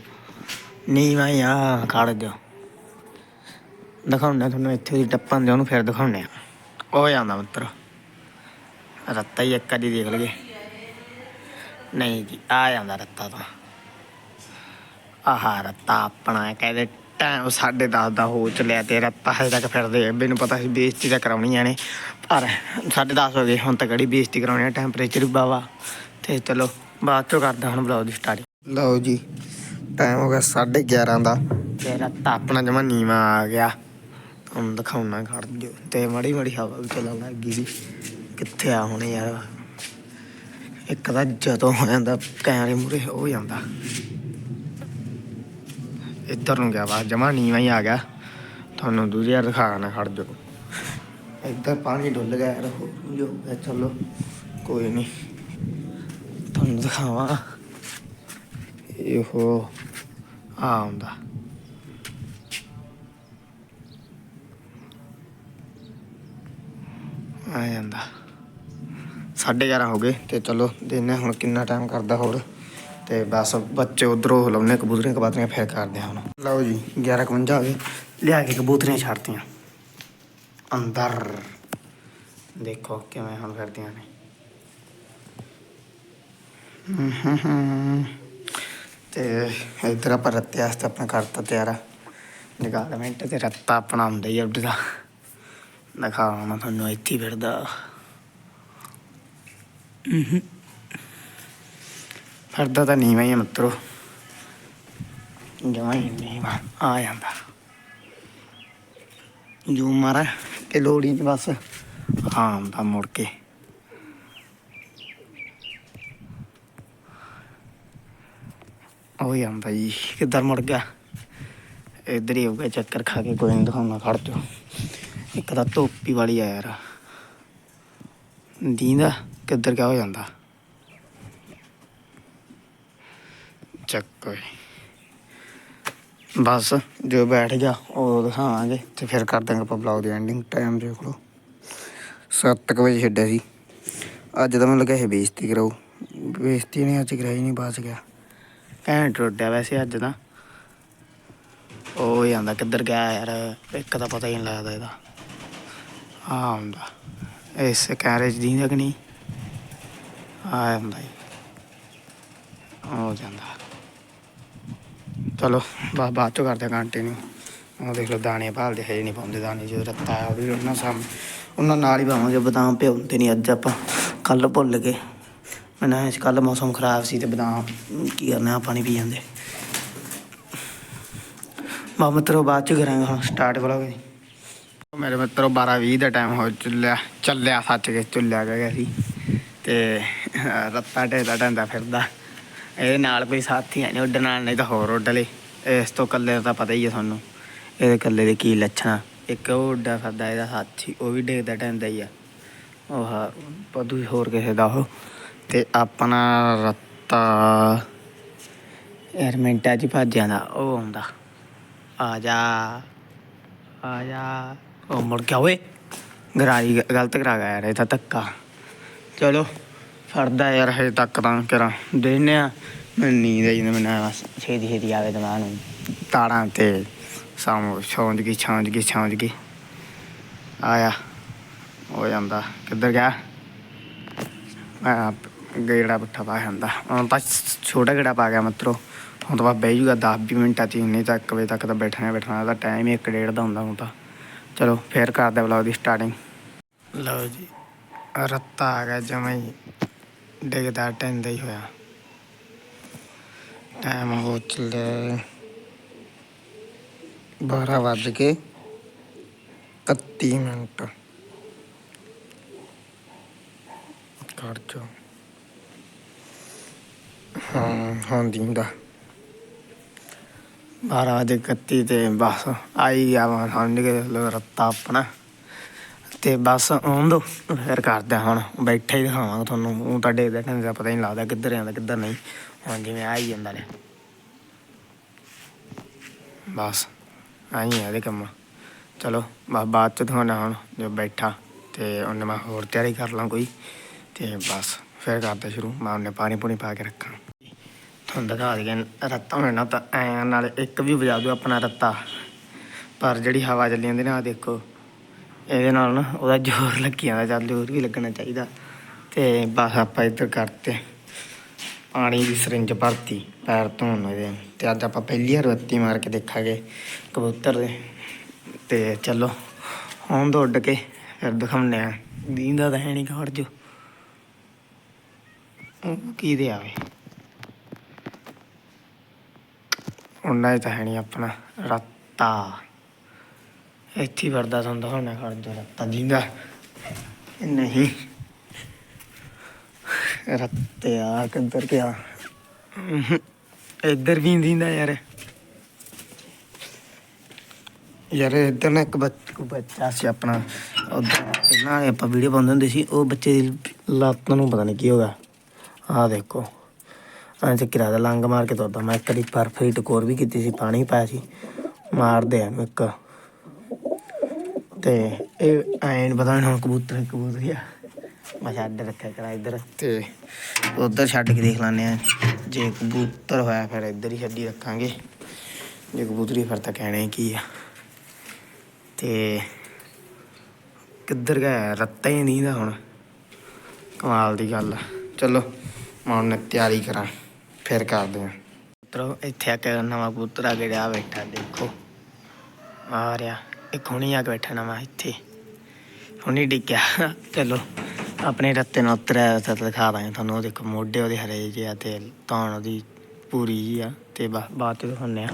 ਨੀਵਾ ਹੀ ਆ, ਖੜ ਜਾ ਦਿਖਾਉਣੇ ਆ ਤੁਹਾਨੂੰ, ਇੱਥੇ ਦੀ ਟੱਪਣ ਦੇ ਉਹਨੂੰ ਫਿਰ ਦਿਖਾਉਣੇ ਆ। ਉਹ ਜਾਂਦਾ ਮਿੱਤਰੋ। ਰੱਤਾ ਹੀ ਇੱਕ ਵਾਰੀ ਦੇਖ ਲਗੇ ਨਹੀਂ ਜੀ, ਆ ਜਾਂਦਾ ਰੱਤਾ ਤਾਂ। ਆਹ ਰੱਤਾ ਆਪਣਾ ਕਹਿੰਦੇ ਟਾਈਮ 10:30 ਦਾ ਹੋ ਚੱਲਿਆ ਤੇ ਰੱਤਾ ਹਜੇ ਤੱਕ ਫਿਰਦੇ ਆ। ਮੈਨੂੰ ਪਤਾ ਸੀ ਬੇਇੱਜ਼ਤੀ ਤਾਂ ਕਰਾਉਣੀਆਂ ਨੇ ਪਰ 10:30 ਹੋ ਗਏ ਹੁਣ ਤਾਂ ਕਿਹੜੀ ਬੇਇੱਜ਼ਤੀ ਕਰਾਉਣੀ ਹੈ ਟੈਂਪਰੇਚਰ ਵੀ ਬਾਵਾ ਤੇ ਚਲੋ ਬਾਅਦ ਚੋਂ ਕਰਦਾ ਹੁਣ ਬਲੌਗ ਦੀ ਸਟਾਰਟ ਲਓ ਜੀ ਟਾਈਮ ਹੋ ਗਿਆ 11:30 ਦਾ। ਤੇ ਰੱਤਾ ਆਪਣਾ ਜਮਾ ਨੀਵਾ ਆ ਗਿਆ। ਤੁਹਾਨੂੰ ਦਿਖਾਉਣਾ ਖੜ ਦਿਓ। ਤੇ ਮੜੀ ਮੜੀ ਹਵਾ ਵੀ ਚੱਲਣ ਲੱਗ ਗਈ ਸੀ। ਕਿੱਥੇ ਆ ਹੁਣ ਯਾਰ? ਇੱਕ ਤਾਂ ਜਦੋਂ ਹੋ ਜਾਂਦਾ ਕੈਮਰੇ ਮੂਰੇ ਹੋ ਜਾਂਦਾ। ਇੱਧਰ ਨੂੰ ਗਿਆ ਵਾ ਜਮਾ ਨੀਵਾਂ ਹੀ ਆ ਗਿਆ। ਤੁਹਾਨੂੰ ਦੂਜੀ ਵਾਰ ਦਿਖਾਣਾ ਖੜ ਜੋ ਇੱਧਰ ਪਾਣੀ ਡੁੱਲ ਗਿਆ ਯਾਰ, ਹੋ ਜੋ ਚਲੋ, ਕੋਈ ਨਹੀਂ ਤੁਹਾਨੂੰ ਦਿਖਾਵਾਂ। ਇਹੋ ਆ ਆਉਂਦਾ। ਆ ਜਾਂਦਾ। ਸਾਢੇ 11 ਹੋ ਗਏ ਤੇ ਚਲੋ ਦੇਖਨੇ ਹੁਣ ਕਿੰਨਾ ਟਾਈਮ ਕਰਦਾ ਹੋਰ। ਤੇ ਬਸ ਬੱਚੇ ਉਧਰੋਂ ਲਾਉਣੇ ਕਬੂਤਰੀਆਂ, ਕਬਾਤਰੀਆਂ ਫੇਰ ਕਰਦੇ ਹੁਣ। ਲਓ ਜੀ 11:51 ਹੋ ਗਏ। ਲਿਆ ਕੇ ਕਬੂਤਰੀਆਂ ਛੱਡਤੀਆਂ। ਅੰਦਰ। ਦੇਖੋ ਕਿਵੇਂ ਹੁਣ ਫਿਰਦੀਆਂ ਨੇ। ਤੇ ਇਧਰ ਆਪਾਂ ਰੱਤੇ ਵਾਸਤੇ ਆਪਣਾ ਕਰਤਾ ਤਿਆਰ ਨਿਕਾਲ ਮਿੰਟ ਤੇ ਰੱਤਾ ਆਪਣਾ ਹੁੰਦਾ ਹੀ ਉੱਡਦਾ ਦਿਖਾਵਾਂ ਮੈਂ ਤੁਹਾਨੂੰ, ਇੱਥੇ ਫਿਰਦਾ। ਹਮ ਫਿਰਦਾ ਤਾਂ ਨੀਵਾਂ ਹੀ ਆ ਮਿੱਤਰੋ। ਜਮਾਂ ਹੀ ਨੀਵਾਂ ਆ ਜਾਂਦਾ। ਜੂ ਮਾਰਾ ਤੇ ਲੋੜੀ ਚ ਬਸ ਹਾਂ ਮੁੜ ਕੇ। ਉਹ ਜਾਂਦਾ ਜੀ, ਕਿੱਧਰ ਮੁੜ ਗਿਆ? ਇੱਧਰ ਹੀ ਹੋਊਗਾ ਚੱਕਰ ਖਾ ਕੇ ਕੋਈ ਨਹੀਂ ਦਿਖਾਉਣਾ ਖੜ ਜਾ ਇੱਕ ਤਾਂ ਧੋਪੀ ਵਾਲੀ ਆ ਯਾਰ। ਦੀਂਦਾ, ਕਿੱਧਰ ਕਿਆ ਹੋ ਜਾਂਦਾ? ਚੱਕ ਜੀ ਬਸ ਜੋ ਬੈਠ ਗਿਆ ਉਹ ਦਿਖਾਵਾਂਗੇ ਤੇ ਫਿਰ ਕਰ ਦਾਂਗੇ ਆਪਾਂ ਬਲੌਗ ਦੀ ਐਂਡਿੰਗ ਟਾਈਮ ਦੇਖ ਲਓ। 7 ਵਜੇ ਛੱਡਿਆ ਸੀ। ਅੱਜ ਤਾਂ ਮੈਨੂੰ ਲੱਗਿਆ ਇਹ ਬੇਇੱਜ਼ਤੀ ਕਰਾਉ ਬੇਇੱਜ਼ਤੀ ਨਹੀਂ, ਅੱਜ ਕਰਾਈ ਨਹੀਂ ਬਚ ਗਿਆ। ਘੈਂਟ ਰੋਡਿਆ ਵੈਸੇ ਅੱਜ ਦਾ ਉਹ ਜਾਂਦਾ ਕਿੱਧਰ ਗਿਆ ਯਾਰ, ਇੱਕ ਤਾਂ ਪਤਾ ਹੀ ਨਹੀਂ ਲੱਗਦਾ ਇਹਦਾ। ਆ ਹੁੰਦਾ। ਇਸ ਕੈਰੇਜ ਦੀ ਕਿ ਨਹੀਂ ਆ ਹੁੰਦਾ ਹੋ ਜਾਂਦਾ। ਚਲੋ, ਬਸ ਬਾਅਦ ਚੋਂ ਕਰਦੇ ਕੰਟੀਨਿਊ ਉਹ ਦੇਖ ਲਓ, ਦਾਣੇ ਭਾਲਦੇ ਹੈ ਨਹੀਂ ਪਾਉਂਦੇ, ਦਾਣੇ ਜੋ ਰੱਤਾ ਆ ਵੀ ਉਹਨਾਂ ਸਾਹਮਣੇ ਉਹਨਾਂ ਨਾਲ ਹੀ ਪਾਵਾਂਗੇ, ਬਦਾਮ ਭਿਉਂਦੇ ਨਹੀਂ ਅੱਜ ਆਪਾਂ ਕੱਲ ਭੁੱਲ ਗਏ। ਮੈਂ ਅੱਜ ਕੱਲ ਮੌਸਮ ਖਰਾਬ ਸੀ ਤੇ ਬਦਾਮ, ਕੀ ਕਰਨਾ ਪਾਣੀ ਪੀ ਜਾਂਦੇ। ਮਾ ਮਿੱਤਰੋ, ਬਾਅਦ ਚ ਕਰਾਂਗੇ ਹੁਣ ਸਟਾਰਟ ਕਰਾਂਗੇ ਮੇਰੇ ਮਿੱਤਰੋ 12 20 ਦਾ ਟਾਈਮ ਹੋ ਚੁੱਲਿਆ, ਚੱਲਿਆ ਸੱਚ ਕੇ, ਚੱਲਿਆ ਗਿਆ ਸੀ। ਤੇ ਰੱਤਾ ਢੇਲਾ ਢੰਦਾ ਫਿਰਦਾ। ਇਹਦੇ ਨਾਲ ਕੋਈ ਸਾਥੀ ਹੈ ਨਹੀਂ, ਉੱਡਣ ਨਾਲ ਨਹੀਂ ਤਾਂ ਹੋਰ ਉੱਡ ਲੇ ਇਸ ਤੋਂ ਇਕੱਲੇ ਦਾ ਤਾਂ ਪਤਾ ਹੀ ਹੈ ਤੁਹਾਨੂੰ। ਇਹਦੇ ਇਕੱਲੇ ਦੇ ਕੀ ਲੱਛਣ ਇੱਕ ਉਹ ਉੱਡਾ ਫਿਰਦਾ, ਇਹਦਾ ਸਾਥੀ ਉਹ ਵੀ ਡੇਗਦਾ ਟੈਂਦਾ ਹੀ ਆ। ਉਹ ਪਦੂ ਹੋਰ ਕਿਸੇ ਦਾ ਉਹ। ਤੇ ਆਪਣਾ ਰੱਤਾ, ਯਾਰ ਮਿੰਟਾਂ 'ਚ ਹੀ ਭੱਜ ਜਾਂਦਾ, ਉਹ ਆਉਂਦਾ। ਆ ਜਾ ਆ ਜਾ। ਉਹ ਮੁੜ ਗਿਆ, ਓਏ। ਗਰਾਈ ਗਲਤ ਕਰਾ ਗਿਆ ਯਾਰ, ਇਹ ਤਾਂ ਧੱਕਾ। ਚਲੋ। ਫੜਦਾ ਯਾਰ ਹਜੇ ਤੱਕ ਤਾਂ ਕਰਾਂ ਦੇਨੇ ਆ ਮੈਨੂੰ ਨੀਂਦ ਆਈ ਜਾਂਦੀ, ਮੈਨੂੰ ਬਸ ਛੇਤੀ ਛੇਤੀ ਆਵੇ ਦਿਮਾਗ ਨੂੰ। ਤਾੜਾਂ ਤੇ ਸਾਮ ਛੌਂਜ ਗਈ ਛੌਂਜ ਗਈ ਛੌਂਜ ਗਈ। ਆਇਆ, ਹੋ ਜਾਂਦਾ। ਕਿੱਧਰ ਗਿਆ? ਮੈਂ ਗੇੜਾ ਪੁੱਠਾ ਪਾ ਜਾਂਦਾ। ਹੁਣ ਤਾਂ ਛੋਟਾ ਗੇੜਾ ਪਾ ਗਿਆ ਮਤਰੋ। ਹੁਣ ਤਾਂ ਬਸ ਬਹਿ ਜੂਗਾ 10 20 ਮਿੰਟਾਂ ਚ ਨਹੀਂ ਤਾਂ 1 ਵਜੇ ਤੱਕ ਤਾਂ ਬੈਠਣਾ ਬੈਠਣਾ। ਉਹਦਾ ਟਾਈਮ ਹੀ 1 ਡੇਢ ਦਾ ਹੁੰਦਾ ਹੁਣ ਤਾਂ। ਚਲੋ, ਫੇਰ ਕਰਦੇ ਵਲੌਗ ਦੀ ਸਟਾਰਟਿੰਗ ਲਓ ਜੀ, ਰੱਤਾ ਆ ਗਿਆ ਜਮਾਂ ਹੀ। ਡਿੱਗਦਾ ਟੈਂਦਾ ਹੀ ਹੋਇਆ। ਟਾਈਮ ਹੋ ਚੱਲਿਆ। 12 ਵੱਜ ਕੇ 31 ਮਿੰਟ। ਕਰ ਜੋ ਹਾਂ ਹਾਂ ਦਿੰਦਾ। 12 ਵਜੇ 31 ਤੇ ਬਸ ਆਈ ਗਿਆ ਮੈਂ ਸਮਝ ਕੇ ਰੱਤਾ ਆਪਣਾ। ਤੇ ਬਸ ਆਉਣ ਦੋ ਫਿਰ ਕਰਦੇ ਹੁਣ, ਬੈਠਾ ਹੀ ਦਿਖਾਵਾਂਗਾ ਤੁਹਾਨੂੰ। ਉਹ ਤਾਂ ਡੇਗਦਾ ਟੰਦੇ ਦਾ ਪਤਾ ਹੀ ਨਹੀਂ ਲੱਗਦਾ ਕਿੱਧਰ ਜਾਂਦਾ, ਕਿੱਧਰ ਨਹੀਂ। ਹੁਣ ਜਿਵੇਂ ਆ ਹੀ ਜਾਂਦਾ ਨੇ। ਬਸ, ਆਈ ਆ ਇਹਦੇ ਕੰਮ। ਚਲੋ, ਬਸ ਬਾਅਦ ਚ ਦਿਖਾਉਣਾ ਹੁਣ, ਜੋ ਬੈਠਾ। ਤੇ ਉਹਨੇ ਮੈਂ ਹੋਰ ਤਿਆਰੀ ਕਰ ਲਾਂ ਕੋਈ। ਤੇ ਬਸ, ਫਿਰ ਕਰਦਾ ਸ਼ੁਰੂ। ਮੈਂ ਉਹਨੇ ਪਾਣੀ ਪੂਣੀ ਪਾ ਕੇ ਰੱਖਾਂ। ਤੁਹਾਨੂੰ ਦਿਖਾ ਦਈਏ, ਰੱਤਾ ਹੋਣਾ ਨਾ ਤਾਂ ਐਂ ਨਾਲ ਇੱਕ ਵੀ ਵਜਾ ਦਿਓ ਆਪਣਾ ਰੱਤਾ। ਪਰ ਜਿਹੜੀ ਹਵਾ ਚੱਲੀ ਜਾਂਦੀ ਨਾ ਆ ਦੇਖੋ। ਇਹਦੇ ਨਾਲ ਨਾ ਉਹਦਾ ਜ਼ੋਰ ਲੱਗੀ ਜਾਂਦਾ, ਚੱਲ ਜ਼ੋਰ ਵੀ ਲੱਗਣਾ ਚਾਹੀਦਾ। ਤੇ ਬਸ ਆਪਾਂ ਇੱਧਰ ਕਰਤੇ, ਪਾਣੀ ਦੀ ਸਰਿੰਜ ਭਰਤੀ, ਪੈਰ ਧੋਣ ਨੂੰ ਇਹਦੇ। ਤੇ ਅੱਜ ਆਪਾਂ ਪਹਿਲੀ ਵਾਰ ਬੱਤੀ ਮਾਰ ਕੇ ਦੇਖਾਂਗੇ ਕਬੂਤਰ ਦੇ। ਤੇ ਚਲੋ, ਹੁਣ ਤੋਂ ਉੱਡ ਕੇ ਫਿਰ ਦਿਖਾਉਂਦੇ ਆ ਦੀਂਦਾ ਤਾਂ ਹੈ ਨਹੀਂ ਖੜ ਜੋ ਕੀ ਦੇ ਆਵੇ? ਉਹਨਾਂ ਤਾਂ ਹੈ ਨਹੀਂ ਆਪਣਾ, ਰੱਤਾ। ਇੱਥੇ ਹੀ ਵਰਦਾ ਹੁੰਦਾ ਹੋਣਾ ਖੜ ਜੋ ਰੱਤਾ ਦੀਂਦਾ। ਨਹੀਂ। ਰੱਤੇ ਆ, ਕਿੱਧਰ ਗਿਆ? ਇੱਧਰ ਵੀ ਨੀ ਯਾਰ। ਯਾਰ ਇੱਧਰ ਨਾ ਇੱਕ ਬੱਚਾ ਸੀ ਆਪਣਾ, ਉੱਧਰ ਪਹਿਲਾਂ ਆਪਾਂ ਵੀਡੀਓ ਪਾਉਂਦੇ ਹੁੰਦੇ ਸੀ, ਉਹ ਬੱਚੇ ਦੀ ਲੱਤ ਨੂੰ ਪਤਾ ਨਹੀਂ ਕੀ ਹੋ ਗਿਆ। ਆਹ ਦੇਖੋ। ਐਂ ਤੇ ਕਿਰਾ ਦਾ ਲੰਗ ਮਾਰ ਕੇ ਤੁਰਦਾ। ਮੈਂ ਇੱਕ ਵਾਰੀ ਬਰਫ ਦੀ ਟਕੋਰ ਵੀ ਕੀਤੀ ਸੀ, ਪਾਣੀ ਪਾਇਆ ਸੀ। ਮਾਰਦੇ ਆ ਇਹਨੂੰ ਇੱਕ। ਤੇ ਇਹ ਐਂ ਨੀ ਪਤਾ ਹੁਣ ਕਬੂਤਰ ਕਬੂਤਰੀ ਆ। ਮੈਂ ਛੱਡ ਰੱਖਿਆ ਕਰਾਂ ਇੱਧਰ। ਤੇ ਉਧਰ ਛੱਡ ਕੇ ਦੇਖ ਲੈਂਦੇ ਆ ਜੇ ਕਬੂਤਰ ਹੋਇਆ ਫਿਰ ਇੱਧਰ ਹੀ ਛੱਡੀ ਰੱਖਾਂਗੇ। ਜੇ ਕਬੂਤਰੀ ਫਿਰ ਤਾਂ ਕਹਿਣਾ ਕੀ ਆ। ਤੇ ਕਿੱਧਰ ਗਿਆ ਰੱਤਾ ਹੀ ਨਹੀਂ ਦਾ ਹੁਣ। ਕਮਾਲ ਦੀ ਗੱਲ ਆ। ਚਲੋ, ਮੈਂ ਹੁਣ ਤਿਆਰੀ ਕਰਾਂ। ਫਿਰ ਕਰਦੇ ਆ ਪੁੱਤਰੋ ਇੱਥੇ ਆ ਕੇ ਨਵਾਂ ਕਬੂਤਰ ਆ ਗਿਆ ਬੈਠਾ। ਦੇਖੋ। ਆ ਰਿਹਾ। ਇੱਕ ਹੁਣੀ ਆ ਕੇ ਬੈਠਾ ਨਵਾਂ ਇੱਥੇ। ਹੁਣੀ ਡਿੱਗਿਆ। ਚਲੋ, ਆਪਣੇ ਰੱਤੇ ਨਾਲ ਉਤਰਿਆ ਤਾਂ ਦਿਖਾ ਦਾਂਗੇ ਤੁਹਾਨੂੰ। ਉਹ ਦੇਖੋ, ਮੋਢੇ ਉਹਦੇ ਹਰੇ ਜਿਹੇ ਆ ਤੇ ਧੌਣ ਉਹਦੀ ਪੂਰੀ ਜੀ ਆ ਤੇ ਬਾਅਦ ਚ ਦਿਖਾਉਂਦੇ ਆ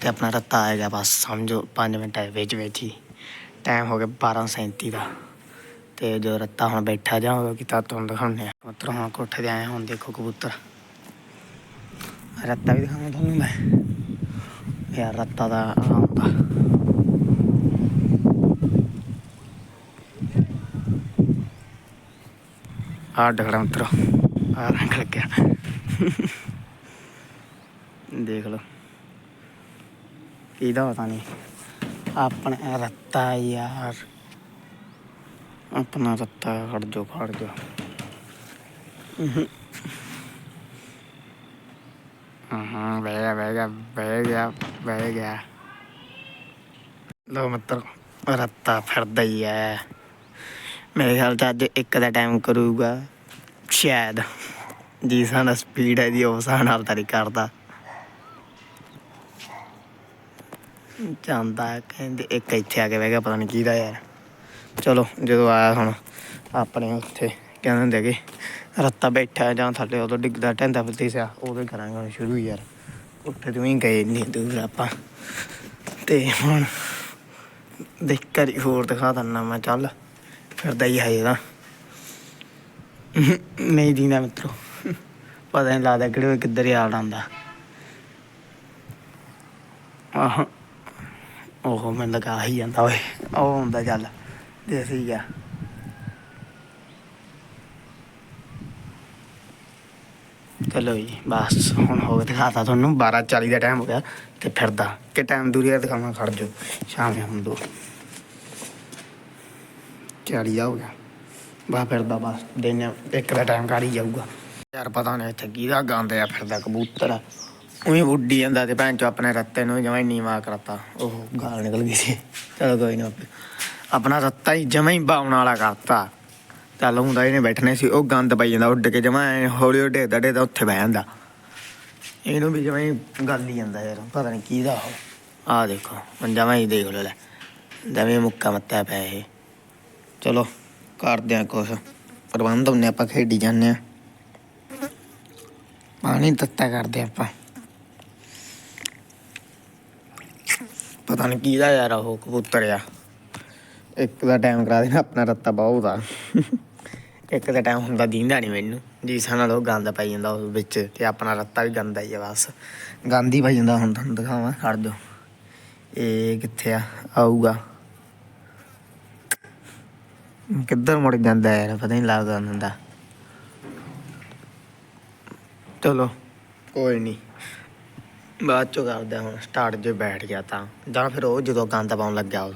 ਤੇ ਆਪਣਾ ਰੱਤਾ ਆਏਗਾ ਬਸ, ਸਮਝੋ 5 ਮਿੰਟ ਦੇ ਵਿੱਚ ਵਿੱਚ ਹੀ। ਟਾਈਮ ਹੋ ਗਿਆ 12:37 ਦਾ। ਤੇ ਜੋ ਰੱਤਾ ਹੁਣ ਬੈਠਾ ਜਾਊਗਾ ਕਿ ਤਾਂ ਤੁਹਾਨੂੰ ਦਿਖਾਉਂਦੇ ਆ ਮਤਲਬ ਹੁਣ ਕੋਠੇ ਤੇ ਆਏ ਹੁਣ ਦੇਖੋ ਕਬੂਤਰ। ਰੱਤਾ ਵੀ ਦਿਖਾਵਾਂ ਤੁਹਾਨੂੰ ਮੈਂ। ਯਾਰ, ਰੱਤਾ ਦਾ ਆਹ ਹੁੰਦਾ ਆ ਡਗੜਾ ਮਿੱਤਰੋ, ਆ ਰੰਗ ਲੱਗਿਆ। ਦੇਖ ਲਓ। ਇਹਦਾ ਪਤਾ ਨਹੀਂ ਆਪਣਾ ਰੱਤਾ ਯਾਰ। ਆਪਣਾ ਰੱਤਾ ਖੜ ਜੋ ਖੜ ਜੋ ਹਾਂ ਹਾਂ ਬਹਿ ਗਿਆ ਬਹਿ ਗਿਆ ਬਹਿ ਗਿਆ ਬਹਿ ਗਿਆ। ਲੋ ਮਿੱਤਰ, ਰੱਤਾ ਫਿਰਦਾ ਹੀ ਐ ਮੇਰੇ ਖਿਆਲ ਚ ਅੱਜ ਇੱਕ ਦਾ ਟਾਈਮ ਕਰੂਗਾ, ਸ਼ਾਇਦ। ਜੀ ਸਾਡਾ ਸਪੀਡ ਹੈ ਜੀ ਉਸ ਹਿਸਾਬ ਨਾਲ ਤਾਂ ਨਹੀਂ ਕਰਦਾ। ਜਾਂਦਾ ਕਹਿੰਦੇ ਇੱਕ ਇੱਥੇ ਆ ਕੇ ਬਹਿ ਗਿਆ, ਪਤਾ ਨਹੀਂ ਕਿਹਦਾ ਯਾਰ। ਚਲੋ, ਜਦੋਂ ਆਇਆ ਹੁਣ, ਆਪਣੇ ਉੱਥੇ, ਕਹਿੰਦੇ ਹੁੰਦੇ ਕਿ ਰੱਤਾ ਬੈਠਾ ਜਾਂ ਥੱਲੇ ਉਦੋਂ ਡਿੱਗਦਾ ਟੈਂਦਾ ਫਿਰਦੀ ਸਿਆ ਉਦੋਂ ਹੀ ਕਰਾਂਗੇ, ਹੁਣ ਸ਼ੁਰੂ ਯਾਰ। ਉੱਥੇ ਤੋਂ ਹੀ ਗਏ ਨਹੀਂ ਦੂਰ ਆਪਾਂ। ਤੇ ਹੁਣ ਦੇਖ ਕਰੀ ਹੋਰ ਦਿਖਾ ਦਿੰਨਾ ਮੈਂ, ਚੱਲ। ਫਿਰਦਾ ਹੀ ਹੈ ਇਹਦਾ ਨਹੀਂ ਦੀਨਾ ਮਿੱਤਰੋ। ਪਤਾ ਨਹੀਂ ਲੱਗਦਾ ਕਿਹੜੇ ਕਿੱਧਰ ਯਾਦ ਆਉਂਦਾ। ਆਹ, ਉਹ ਮੈਨੂੰ ਲੱਗਾ ਹੀ ਜਾਂਦਾ ਓਏ। ਉਹ ਹੁੰਦਾ ਚੱਲ, ਦੇਸੀ ਗਿਆ ਚਲੋ ਜੀ, ਬਸ ਹੁਣ ਹੋ ਗਿਆ ਦਿਖਾਤਾ ਤੁਹਾਨੂੰ। 12:40 ਦਾ ਟਾਈਮ ਹੋ ਗਿਆ ਤੇ ਫਿਰਦਾ। ਕਿ ਟਾਈਮ ਦੂਰੀ ਦਾ ਦਿਖਾਵਾਂ ਖੜ ਜੋ ਸ਼ਾਮ ਨੂੰ ਦੋ। 40 ਦਾ ਹੋ ਗਿਆ। ਬਾ ਫਿਰਦਾ ਬਸ ਦਿਨ ਇੱਕ ਦਾ ਟਾਈਮ ਕੱਢ ਹੀ ਜਾਊਗਾ। ਯਾਰ ਪਤਾ ਨਹੀਂ ਇੱਥੇ ਕਿਹਦਾ ਗੰਦ ਆ ਫਿਰਦਾ ਕਬੂਤਰ। ਉਹੀ ਉੱਡੀ ਜਾਂਦਾ ਤੇ ਭੈਣ ਚੋ ਆਪਣੇ ਰੱਤੇ ਨੂੰ ਜਮਾਂ ਹੀ ਨੀਵਾ ਕਰਤਾ। ਉਹ ਗਾਲ ਨਿਕਲ ਗਈ ਸੀ। ਚਲੋ ਕੋਈ ਨਾ ਆਪਣਾ ਰੱਤਾ ਹੀ ਜਮਾਂ ਹੀ ਬਾਉਣ ਵਾਲਾ ਕਰਤਾ। ਚੱਲ ਹੁੰਦਾ ਇਹਨੇ ਬੈਠਣੇ ਸੀ, ਉਹ ਗੰਦ ਪਈ ਜਾਂਦਾ, ਉੱਡ ਕੇ ਜਮਾਂ ਐਂ ਹੌਲੀ ਹੌਲੀ ਡੇਦਾ ਡੇਦਾ ਉੱਥੇ ਬਹਿ ਜਾਂਦਾ। ਇਹਨੂੰ ਵੀ ਜਮਾਂ ਹੀ ਗੱਲ ਹੀ ਜਾਂਦਾ ਯਾਰ, ਪਤਾ ਨਹੀਂ ਕਿਹਦਾ ਉਹ। ਆਹ ਦੇਖੋ, ਹੁਣ ਜਮਾਂ ਹੀ ਦੇਖ ਲੋ ਲੈ। ਜਮਾਂ ਮੁੱਕਾ ਮੱਤਿਆ ਪਿਆ ਇਹ। ਚਲੋ, ਕਰਦੇ ਆ ਕੁਛ। ਪ੍ਰਬੰਧ ਹੁੰਨੇ ਆਪਾਂ ਖੇਡੀ ਜਾਂਦੇ ਆ ਪਾਣੀ ਤੱਤਾ ਕਰਦੇ ਆਪਾਂ। ਪਤਾ ਨਹੀਂ ਕਿਹਦਾ ਯਾਰ ਉਹ ਕਬੂਤਰ ਆ। ਇੱਕ ਦਾ ਟਾਈਮ ਕਰਾ ਦੇਣਾ, ਆਪਣਾ ਰੱਤਾ ਬਹੁਤ ਆ। ਇੱਕ ਦਾ ਟਾਈਮ ਹੁੰਦਾ, ਦੀਂਦਾ ਨਹੀਂ ਮੈਨੂੰ। ਜੀ ਨਾਲ ਉਹ ਗੰਦ ਪਾਈ ਜਾਂਦਾ ਉਸ ਵਿੱਚ, ਤੇ ਆਪਣਾ ਰੱਤਾ ਵੀ ਗੰਦਾ ਹੀ ਆ ਬਸ। ਗੰਦ ਹੀ ਪਾਈ ਜਾਂਦਾ, ਹੁਣ ਤੁਹਾਨੂੰ ਦਿਖਾਵਾਂ, ਖੜ ਜਾਓ। ਇਹ ਕਿੱਥੇ ਆ? ਆਊਗਾ। ਕਿੱਧਰ ਮੁੜ ਜਾਂਦਾ ਯਾਰ, ਪਤਾ ਨਹੀਂ ਲੱਗਦਾ ਹੁੰਦਾ ਚਲੋ, ਕੋਈ ਨਹੀਂ ਬਾਅਦ ਚੋਂ ਕਰਦਾ ਹੁਣ ਸਟਾਰਟ ਜੇ ਬੈਠ ਗਿਆ ਤਾਂ। ਜਾਂ ਫਿਰ ਉਹ ਜਦੋਂ ਗੰਦ ਪਾਉਣ ਲੱਗਿਆ ਉਹ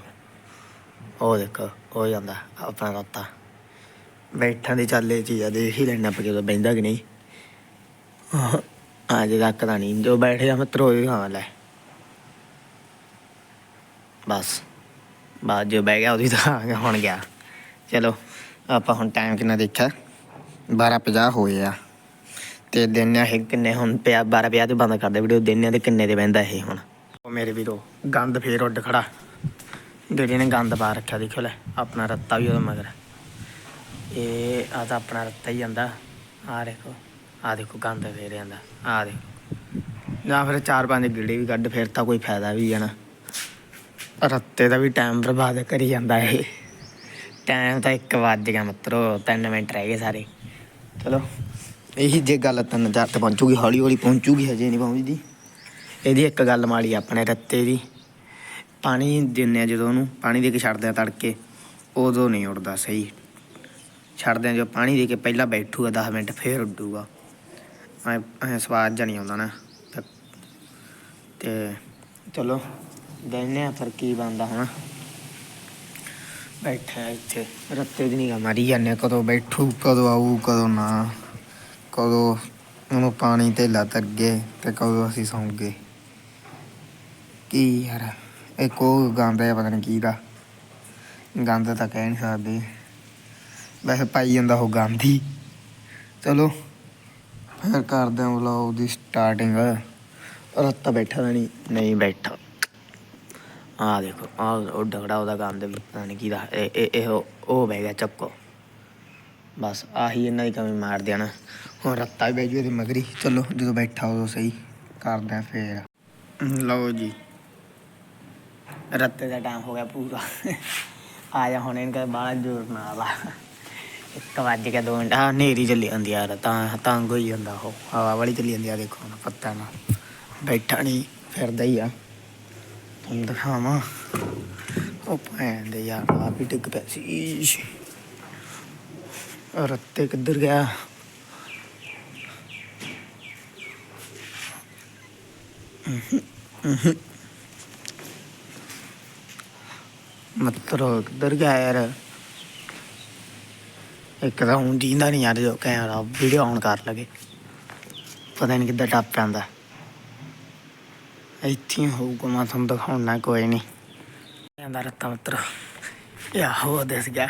ਉਹ ਦੇਖੋ, ਹੋ ਜਾਂਦਾ, ਆਪਣਾ ਰੋਤਾ। ਬੈਠਣ ਦੀ ਚੱਲੇ ਚੀਜ਼ ਆ, ਦੇਖ ਹੀ ਲੈਣਾ ਪਾ ਜਦੋਂ ਬੈਂਦਾ ਕਿ ਨਹੀਂ। ਅੱਜ ਤੱਕ ਤਾਂ ਨਹੀਂ ਜੋ ਬੈਠ ਜਾ ਮਿੱਤਰੋ ਹੀ ਹਾਂ, ਲੈ। ਬਸ। ਬਾਅਦ ਜੋ ਬਹਿ ਗਿਆ, ਉਹਦੀ ਤਾਂ ਆ ਹੁਣ ਗਿਆ। ਚਲੋ, ਆਪਾਂ ਹੁਣ ਟਾਈਮ ਕਿੰਨਾ ਦੇਖਿਆ? 12:50 ਹੋਏ ਆ। ਤੇ ਦਿਨ ਇਹ ਕਿੰਨੇ ਹੁਣ ਪਿਆ? 12:50 ਤੇ ਬੰਦ ਕਰਦੇ ਵੀਡੀਓ। ਦਿਨ ਦੇ ਕਿੰਨੇ ਦੇ ਬਹਿੰਦਾ ਇਹ ਹੁਣ? ਉਹ ਮੇਰੇ ਵੀਰੋ, ਗੰਦ ਫੇਰ ਉੱਡ ਖੜਾ। ਜਿਹੜੇ ਨੇ ਗੰਦ ਪਾ ਰੱਖਿਆ ਦੇਖੋ ਲੈ, ਆਪਣਾ ਰੱਤਾ ਵੀ ਉਹਦੇ ਮਗਰ। ਇਹ ਆ ਤਾਂ ਆਪਣਾ ਰੱਤਾ ਹੀ ਜਾਂਦਾ। ਆ ਦੇਖੋ ਆ ਦੇਖੋ ਗੰਦ ਫੇਰ ਜਾਂਦਾ। ਆ ਦੇਖੋ। ਜਾਂ ਫਿਰ ਚਾਰ ਪੰਜ ਗੀੜੇ ਵੀ ਕੱਢ, ਫਿਰ ਤਾਂ ਕੋਈ ਫਾਇਦਾ ਵੀ ਹੈ ਨਾ। ਰੱਤੇ ਦਾ ਵੀ ਟਾਈਮ ਬਰਬਾਦ ਕਰੀ ਜਾਂਦਾ ਇਹ। ਟਾਈਮ ਤਾਂ 1 ਵੱਜ ਗਿਆ ਮਿੱਤਰੋ 3 ਮਿੰਟ ਰਹਿ ਗਏ ਸਾਰੇ। ਚਲੋ, ਇਹੀ ਜੇ ਗੱਲ ਤਿੰਨ ਚਾਰ ਤੇ ਪਹੁੰਚੂਗੀ, ਹੌਲੀ ਹੌਲੀ ਪਹੁੰਚੂਗੀ, ਹਜੇ ਨਹੀਂ ਪਹੁੰਚਦੀ। ਇਹਦੀ ਇੱਕ ਗੱਲ ਮਾੜੀ ਆਪਣੇ ਰੱਤੇ ਦੀ। ਪਾਣੀ ਦਿੰਨੇ ਆ ਜਦੋਂ ਉਹਨੂੰ, ਪਾਣੀ ਦੇ ਕੇ ਛੱਡਦੇ ਆ ਤੜਕੇ। ਉਦੋਂ ਨਹੀਂ ਉੱਡਦਾ ਸਹੀ। ਛੱਡਦੇ ਆ ਜਦੋਂ ਪਾਣੀ ਦੇ ਕੇ ਪਹਿਲਾਂ ਬੈਠੂਗਾ 10 ਮਿੰਟ ਫੇਰ ਉੱਡੂਗਾ। ਐ ਐ ਸਵਾਦ ਜਿਹਾ ਨਹੀਂ ਆਉਂਦਾ ਨਾ। ਤੇ- ਚਲੋ, ਦੇਖਦੇ ਆ ਫਿਰ ਕੀ ਬਣਦਾ ਹੁਣ ਬੈਠਾ ਇੱਥੇ ਰੱਤੇ ਦੀ ਨਹੀਂ ਮਾਰੀ ਜਾਂਦੇ ਕਦੋਂ ਬੈਠੂ, ਕਦੋਂ ਆਊ, ਕਦੋਂ ਨਾ, ਕਦੋਂ ਉਹਨੂੰ ਪਾਣੀ ਤੇ ਲੱਤ ਅੱਗੇ ਤੇ ਕਦੋਂ ਅਸੀਂ ਸੌਂਗੇ ਕੀ ਯਾਰ ਇਹ ਕੋ ਗੰਦ ਹੈ, ਪਤਾ ਨਹੀਂ ਕੀ ਦਾ ਗੰਦ ਤਾਂ ਕਹਿ ਨਹੀਂ ਸਕਦੇ। ਵੈਸੇ ਪਾਈ ਜਾਂਦਾ ਉਹ ਗੰਦ ਹੀ। ਚਲੋ, ਫਿਰ ਕਰਦੇ ਹਾਂ ਵਲੌਗ ਦੀ ਸਟਾਰਟਿੰਗ ਰੱਤਾ ਬੈਠਾ ਤਾਂ ਨਹੀਂ ਨਹੀਂ ਬੈਠਾ। ਆ ਦੇਖੋ ਆ ਉਹ ਡਗੜਾ ਉਹਦਾ ਗੰਦ ਵੀ, ਪਤਾ ਨਹੀਂ ਕੀ ਇਹ ਇਹ ਉਹ- ਬਹਿ ਗਿਆ ਚੱਕੋ। ਬਸ ਆਹੀ ਇਹਨਾਂ ਦੀ ਕਮੀ ਮਾਰ ਦੇਣਾ ਹੁਣ ਰੱਤਾ ਵੀ ਬਹਿ ਜੂ ਇਹਦੇ ਮਗਰੀ। ਚਲੋ, ਜਦੋਂ ਬੈਠਾ ਉਦੋਂ ਸਹੀ ਕਰਦਾ ਫੇਰ। ਲਓ ਜੀ। ਰੱਤੇ ਦਾ ਟਾਈਮ ਹੋ ਗਿਆ ਪੂਰਾ। ਆ ਜਾ, ਹੁਣ ਇਹਨਾਂ ਬਾਹਲਾ ਜ਼ੋਰ ਨਾ ਆਵਾ ਇੱਕ ਵੱਜ ਕੇ ਦੋ ਮਿੰਟ। ਆ ਨੇਰੀ ਚੱਲੀ ਜਾਂਦੀ ਯਾਰ, ਤਾਂ, ਤੰਗ ਹੋਈ ਜਾਂਦਾ ਉਹ। ਹਵਾ ਵਾਲੀ ਚੱਲੀ ਜਾਂਦੀ ਆ, ਦੇਖੋ ਹੁਣ ਪੱਤਾ ਨਾਲ। ਬੈਠਾ ਨਹੀਂ ਫਿਰਦਾ ਹੀ ਆ। ਤੁਹਾਨੂੰ ਦਿਖਾਵਾਂ। ਉਹ ਭੈਣ ਦੇ ਯਾਰ ਆ ਵੀ ਡਿੱਗ ਪਿਆ ਸੀ। ਰੱਤੇ ਕਿੱਧਰ ਗਿਆ? ਮਤਲਬ ਕਿੱਧਰ ਗਿਆ ਯਾਰ? ਇੱਕ ਤਾਂ ਹੁਣ ਦੀਂਦਾ ਨਹੀਂ ਯਾਰ, ਜੋ ਕੈਮਰਾ ਵੀਡੀਓ ਆਨ ਕਰ ਲਗੇ ਪਤਾ ਨਹੀਂ ਕਿੱਦਾਂ ਟੱਪ ਜਾਂਦਾ ਇੱਥੇ ਹੋਊਗਾ, ਮੈਂ ਤੁਹਾਨੂੰ ਦਿਖਾਉਣਾ, ਕੋਈ ਨਹੀਂ। ਜਾਂਦਾ ਰੱਤਾ ਮਿੱਤਰ ਯਾਹੋ ਦਿਸ ਗਿਆ।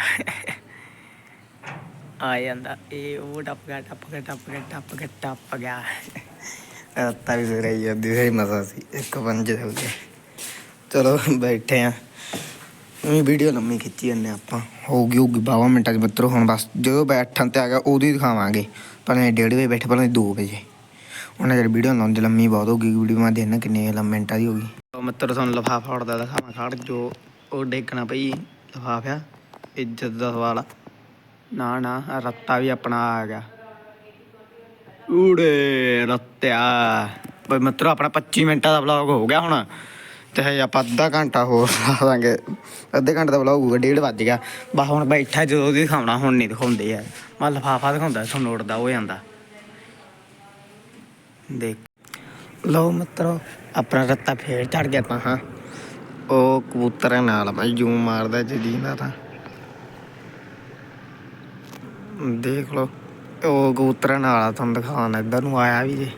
ਆ ਜਾਂਦਾ, ਇਹ ਉਹ ਟੱਪ ਗਿਆ ਟੱਪ ਗਿਆ ਟੱਪ ਗਿਆ ਟੱਪ ਗਿਆ ਟੱਪ ਗਿਆ। ਰੱਤਾ ਵੀ ਸੋ ਜਾਂਦੀ ਸੀ ਮਜ਼ਾ ਸੀ, ਇੱਕ ਪੰਜ ਹੋ ਗਿਆ। ਚਲੋ, ਬੈਠੇ ਆ। ਇਹ ਵੀਡੀਓ ਲੰਮੀ ਖਿੱਚੀ ਜਾਂਦੇ ਆਪਾਂ। ਹੋ ਗਈ ਹੋਊਗੀ 12 ਮਿੰਟਾਂ ਚ ਮਿੱਤਰੋ ਹੁਣ ਬਸ ਜਦੋਂ ਬੈਠਣ ਤੇ ਆ ਗਿਆ, ਉਦੋਂ ਹੀ ਦਿਖਾਵਾਂਗੇ। ਪਹਿਲਾਂ 1:30 ਵਜੇ ਬੈਠੇ ਪਹਿਲਾਂ 2 ਵਜੇ। ਉਹਨਾਂ ਜਿਹੜੀ ਵੀਡੀਓ ਲਾਉਂਦੇ ਲੰਮੀ ਬਹੁਤ ਹੋ ਗਈ ਵੀਡੀਓ ਮੈਂ ਦੇਣਾ ਕਿੰਨੇ ਲੰਮੇ ਮਿੰਟਾਂ ਦੀ ਹੋ ਗਈ। ਉਹ ਮਿੱਤਰ ਤੁਹਾਨੂੰ ਲਫਾਫਾ ਉੜਦਾ ਦਿਖਾਵਾਂ, ਖੜ ਜੋ, ਉਹ ਡੇਕਣਾ ਪਈ ਲਫਾਫਿਆ ਇੱਜ਼ਤ ਦਾ ਸਵਾਲ ਨਾ ਨਾ ਰੱਤਾ ਵੀ ਆਪਣਾ ਆ ਗਿਆ। ਊੜੇ ਰੱਤਿਆ। ਬਈ ਮਿੱਤਰੋ, ਆਪਣਾ 25 ਮਿੰਟਾਂ ਦਾ ਵਲੌਗ ਹੋ ਗਿਆ ਹੁਣ, ਤੇ ਹਜੇ ਆਪਾਂ ਅੱਧਾ ਘੰਟਾ ਹੋਰ ਲਾ ਅੱਧੇ ਘੰਟੇ ਦਾ ਵਲੌਗ ਹੋਊਗਾ, ਡੇਢ ਵੱਜ ਗਿਆ। ਬਸ ਹੁਣ ਬੈਠਾ ਜਦੋਂ ਦੀ ਦਿਖਾਉਣਾ, ਹੁਣ ਨਹੀਂ ਦਿਖਾਉਂਦੇ ਯਾਰ। ਮੈਂ ਲਫਾਫਾ ਦਿਖਾਉਂਦਾ, ਤੁਹਾਨੂੰ ਉੜਦਾ ਹੋ ਜਾਂਦਾ। ਦੇਖ। ਲਓ ਮਿੱਤਰੋ, ਆਪਣਾ ਰੱਤਾ ਫੇਰ ਚੜ ਗਿਆ ਤਾਂ ਹਾਂ। ਉਹ ਕਬੂਤਰਾਂ ਨਾਲ ਮੈਂ ਜੂ ਮਾਰਦਾ ਜਦੀ ਤਾਂ। ਦੇਖ ਲਓ, ਉਹ ਕਬੂਤਰਾਂ ਨਾਲ ਤੁਹਾਨੂੰ ਦਿਖਾਉਣਾ ਇੱਧਰ ਨੂੰ ਆਇਆ ਵੀ ਜੇ।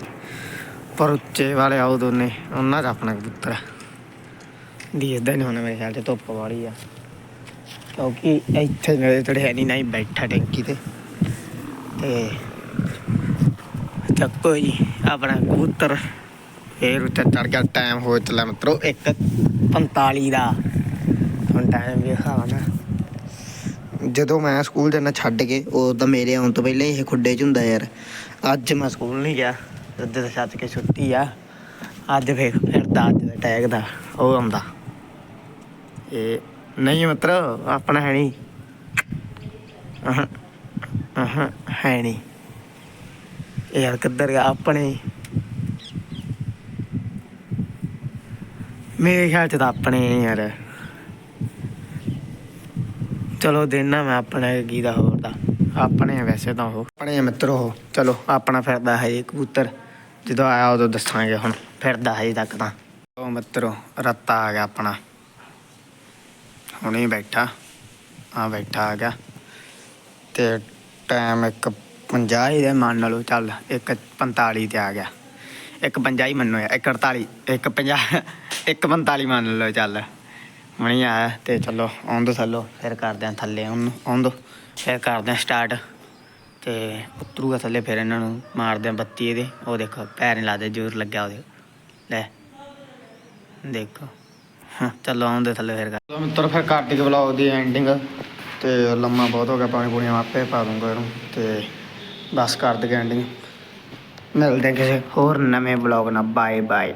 ਪਰ ਉੱਚੇ ਵਾਲੇ ਆਉ ਦੋਨੇ, ਉਹਨਾਂ ਦਾ ਆਪਣਾ ਕਬੂਤਰ ਆ। ਦਿਖਦਾ ਨਹੀਂ ਹੁਣ ਮੇਰੇ ਖਿਆਲ ਤੇ ਧੁੱਪ ਵਾਲੀ ਆ। ਕਿਉਂਕਿ ਇੱਥੇ ਮੇਰੇ ਥੋੜੇ ਹੈ ਨਹੀਂ ਨਾ ਬੈਠਾ ਟੈਂਕੀ ਤੇ। ਤੇ ਚੱਕੋ ਜੀ ਆਪਣਾ ਕਬੂਤਰ। ਫੇਰ ਉੱਤੇ ਚੜ ਗਿਆ ਟਾਈਮ ਹੋ ਚੱਲਾ ਮਿੱਤਰੋ 1:45 ਦਾ। ਹੁਣ ਟਾਈਮ ਵੀ ਖਾਣਾ ਜਦੋਂ ਮੈਂ ਸਕੂਲ ਜਾਣਾ ਛੱਡ ਕੇ ਉਹ ਤਾਂ ਮੇਰੇ ਆਉਣ ਤੋਂ ਪਹਿਲਾਂ ਹੀ ਇਹ ਖੁੱਡੇ 'ਚ ਹੁੰਦਾ ਯਾਰ। ਅੱਜ ਮੈਂ ਸਕੂਲ ਨਹੀਂ ਗਿਆ ਅੱਜ ਤਾਂ ਛੱਤ ਕੇ ਛੁੱਟੀ ਆ। ਅੱਜ ਫੇਰ ਫਿਰਦਾ ਅੱਜ ਦਾ ਟੈਗ ਦਾ ਉਹ ਆਉਂਦਾ। ਇਹ ਨਹੀਂ ਮਤਲਬ ਆਪਣਾ ਹੈ ਨਹੀਂ। ਅਹਾਂ, ਅਹਾਂ, ਹੈ ਨਹੀਂ। ਇਹ ਯਾਰ ਕਿੱਧਰ ਗਿਆ? ਆਪਣੇ ਮੇਰੇ ਖਿਆਲ ਚ ਤਾਂ ਆਪਣੇ ਯਾਰ। ਚਲੋ ਦੇਣਾ ਮੈਂ ਆਪਣਾ ਕੀ ਦਾ ਹੋਰ ਦਾ। ਆਪਣੇ ਵੈਸੇ ਤਾਂ ਉਹ। ਆਪਣੇ ਆ ਚਲੋ, ਆਪਣਾ ਫਿਰਦਾ ਹੈ ਇਹ ਕਬੂਤਰ। ਜਦੋਂ ਆਇਆ ਉਦੋਂ ਦੱਸਾਂਗੇ ਹੁਣ। ਫਿਰਦਾ ਹੈ ਤੱਕ ਤਾਂ। ਉਹ ਮਿੱਤਰੋ ਰੱਤਾ ਆ ਗਿਆ ਆਪਣਾ। ਹੁਣੇ ਬੈਠਾ। ਆ ਬੈਠਾ ਆ ਗਿਆ। ਤੇ ਟਾਈਮ ਇੱਕ 50 ਹੀ ਦੇ ਮੰਨ ਲਓ, ਚੱਲ ਇੱਕ 45 ਤੇ ਆ ਗਿਆ। ਇੱਕ 50 ਹੀ ਮੰਨੋ ਯਾਰ, ਇੱਕ 48 ਇੱਕ 50 ਇੱਕ 45 ਮੰਨ ਲਓ ਚੱਲ। ਹੁਣੇ ਆਇਆ ਤੇ ਚਲੋ ਆਉਣ ਥੱਲੋ, ਫਿਰ ਕਰਦੇ ਆ ਥੱਲੇ ਉਹਨੂੰ ਆਉਣ ਫਿਰ ਕਰਦੇ ਆ ਸਟਾਰਟ ਤੇ ਉਤਰੂਗਾ ਥੱਲੇ, ਫਿਰ ਇਹਨਾਂ ਨੂੰ ਮਾਰਦੇ ਆ ਬੱਤੀ ਇਹਦੇ। ਉਹ ਦੇਖੋ, ਪੈਰ ਨਹੀਂ ਲਾਦੇ, ਜ਼ੋਰ ਲੱਗਿਆ ਉਹਦੇ। ਲੈ, ਦੇਖੋ। ਹਾਂ, ਚਲੋ ਆਉਂਦੇ ਥੱਲੇ ਫਿਰ ਕਰ। ਚਲੋ ਮਿੱਤਰ, ਫਿਰ ਕਾਰਤਿਕ ਦੀ ਦੀ ਐਂਡਿੰਗ ਤੇ ਲੰਮਾ ਬਹੁਤ ਹੋ ਗਿਆ, ਪਾਣੀ ਪੂਣੀ ਆਪੇ ਪਾ ਦੂੰਗਾ ਇਹਨੂੰ। ਤੇ ਬਸ ਕਰ ਦੇ ਐਂਡਿੰਗ ਮਿਲਦੇ ਕਿਸੇ ਹੋਰ ਨਵੇਂ ਵਲੌਗ ਨਾਲ। Bye bye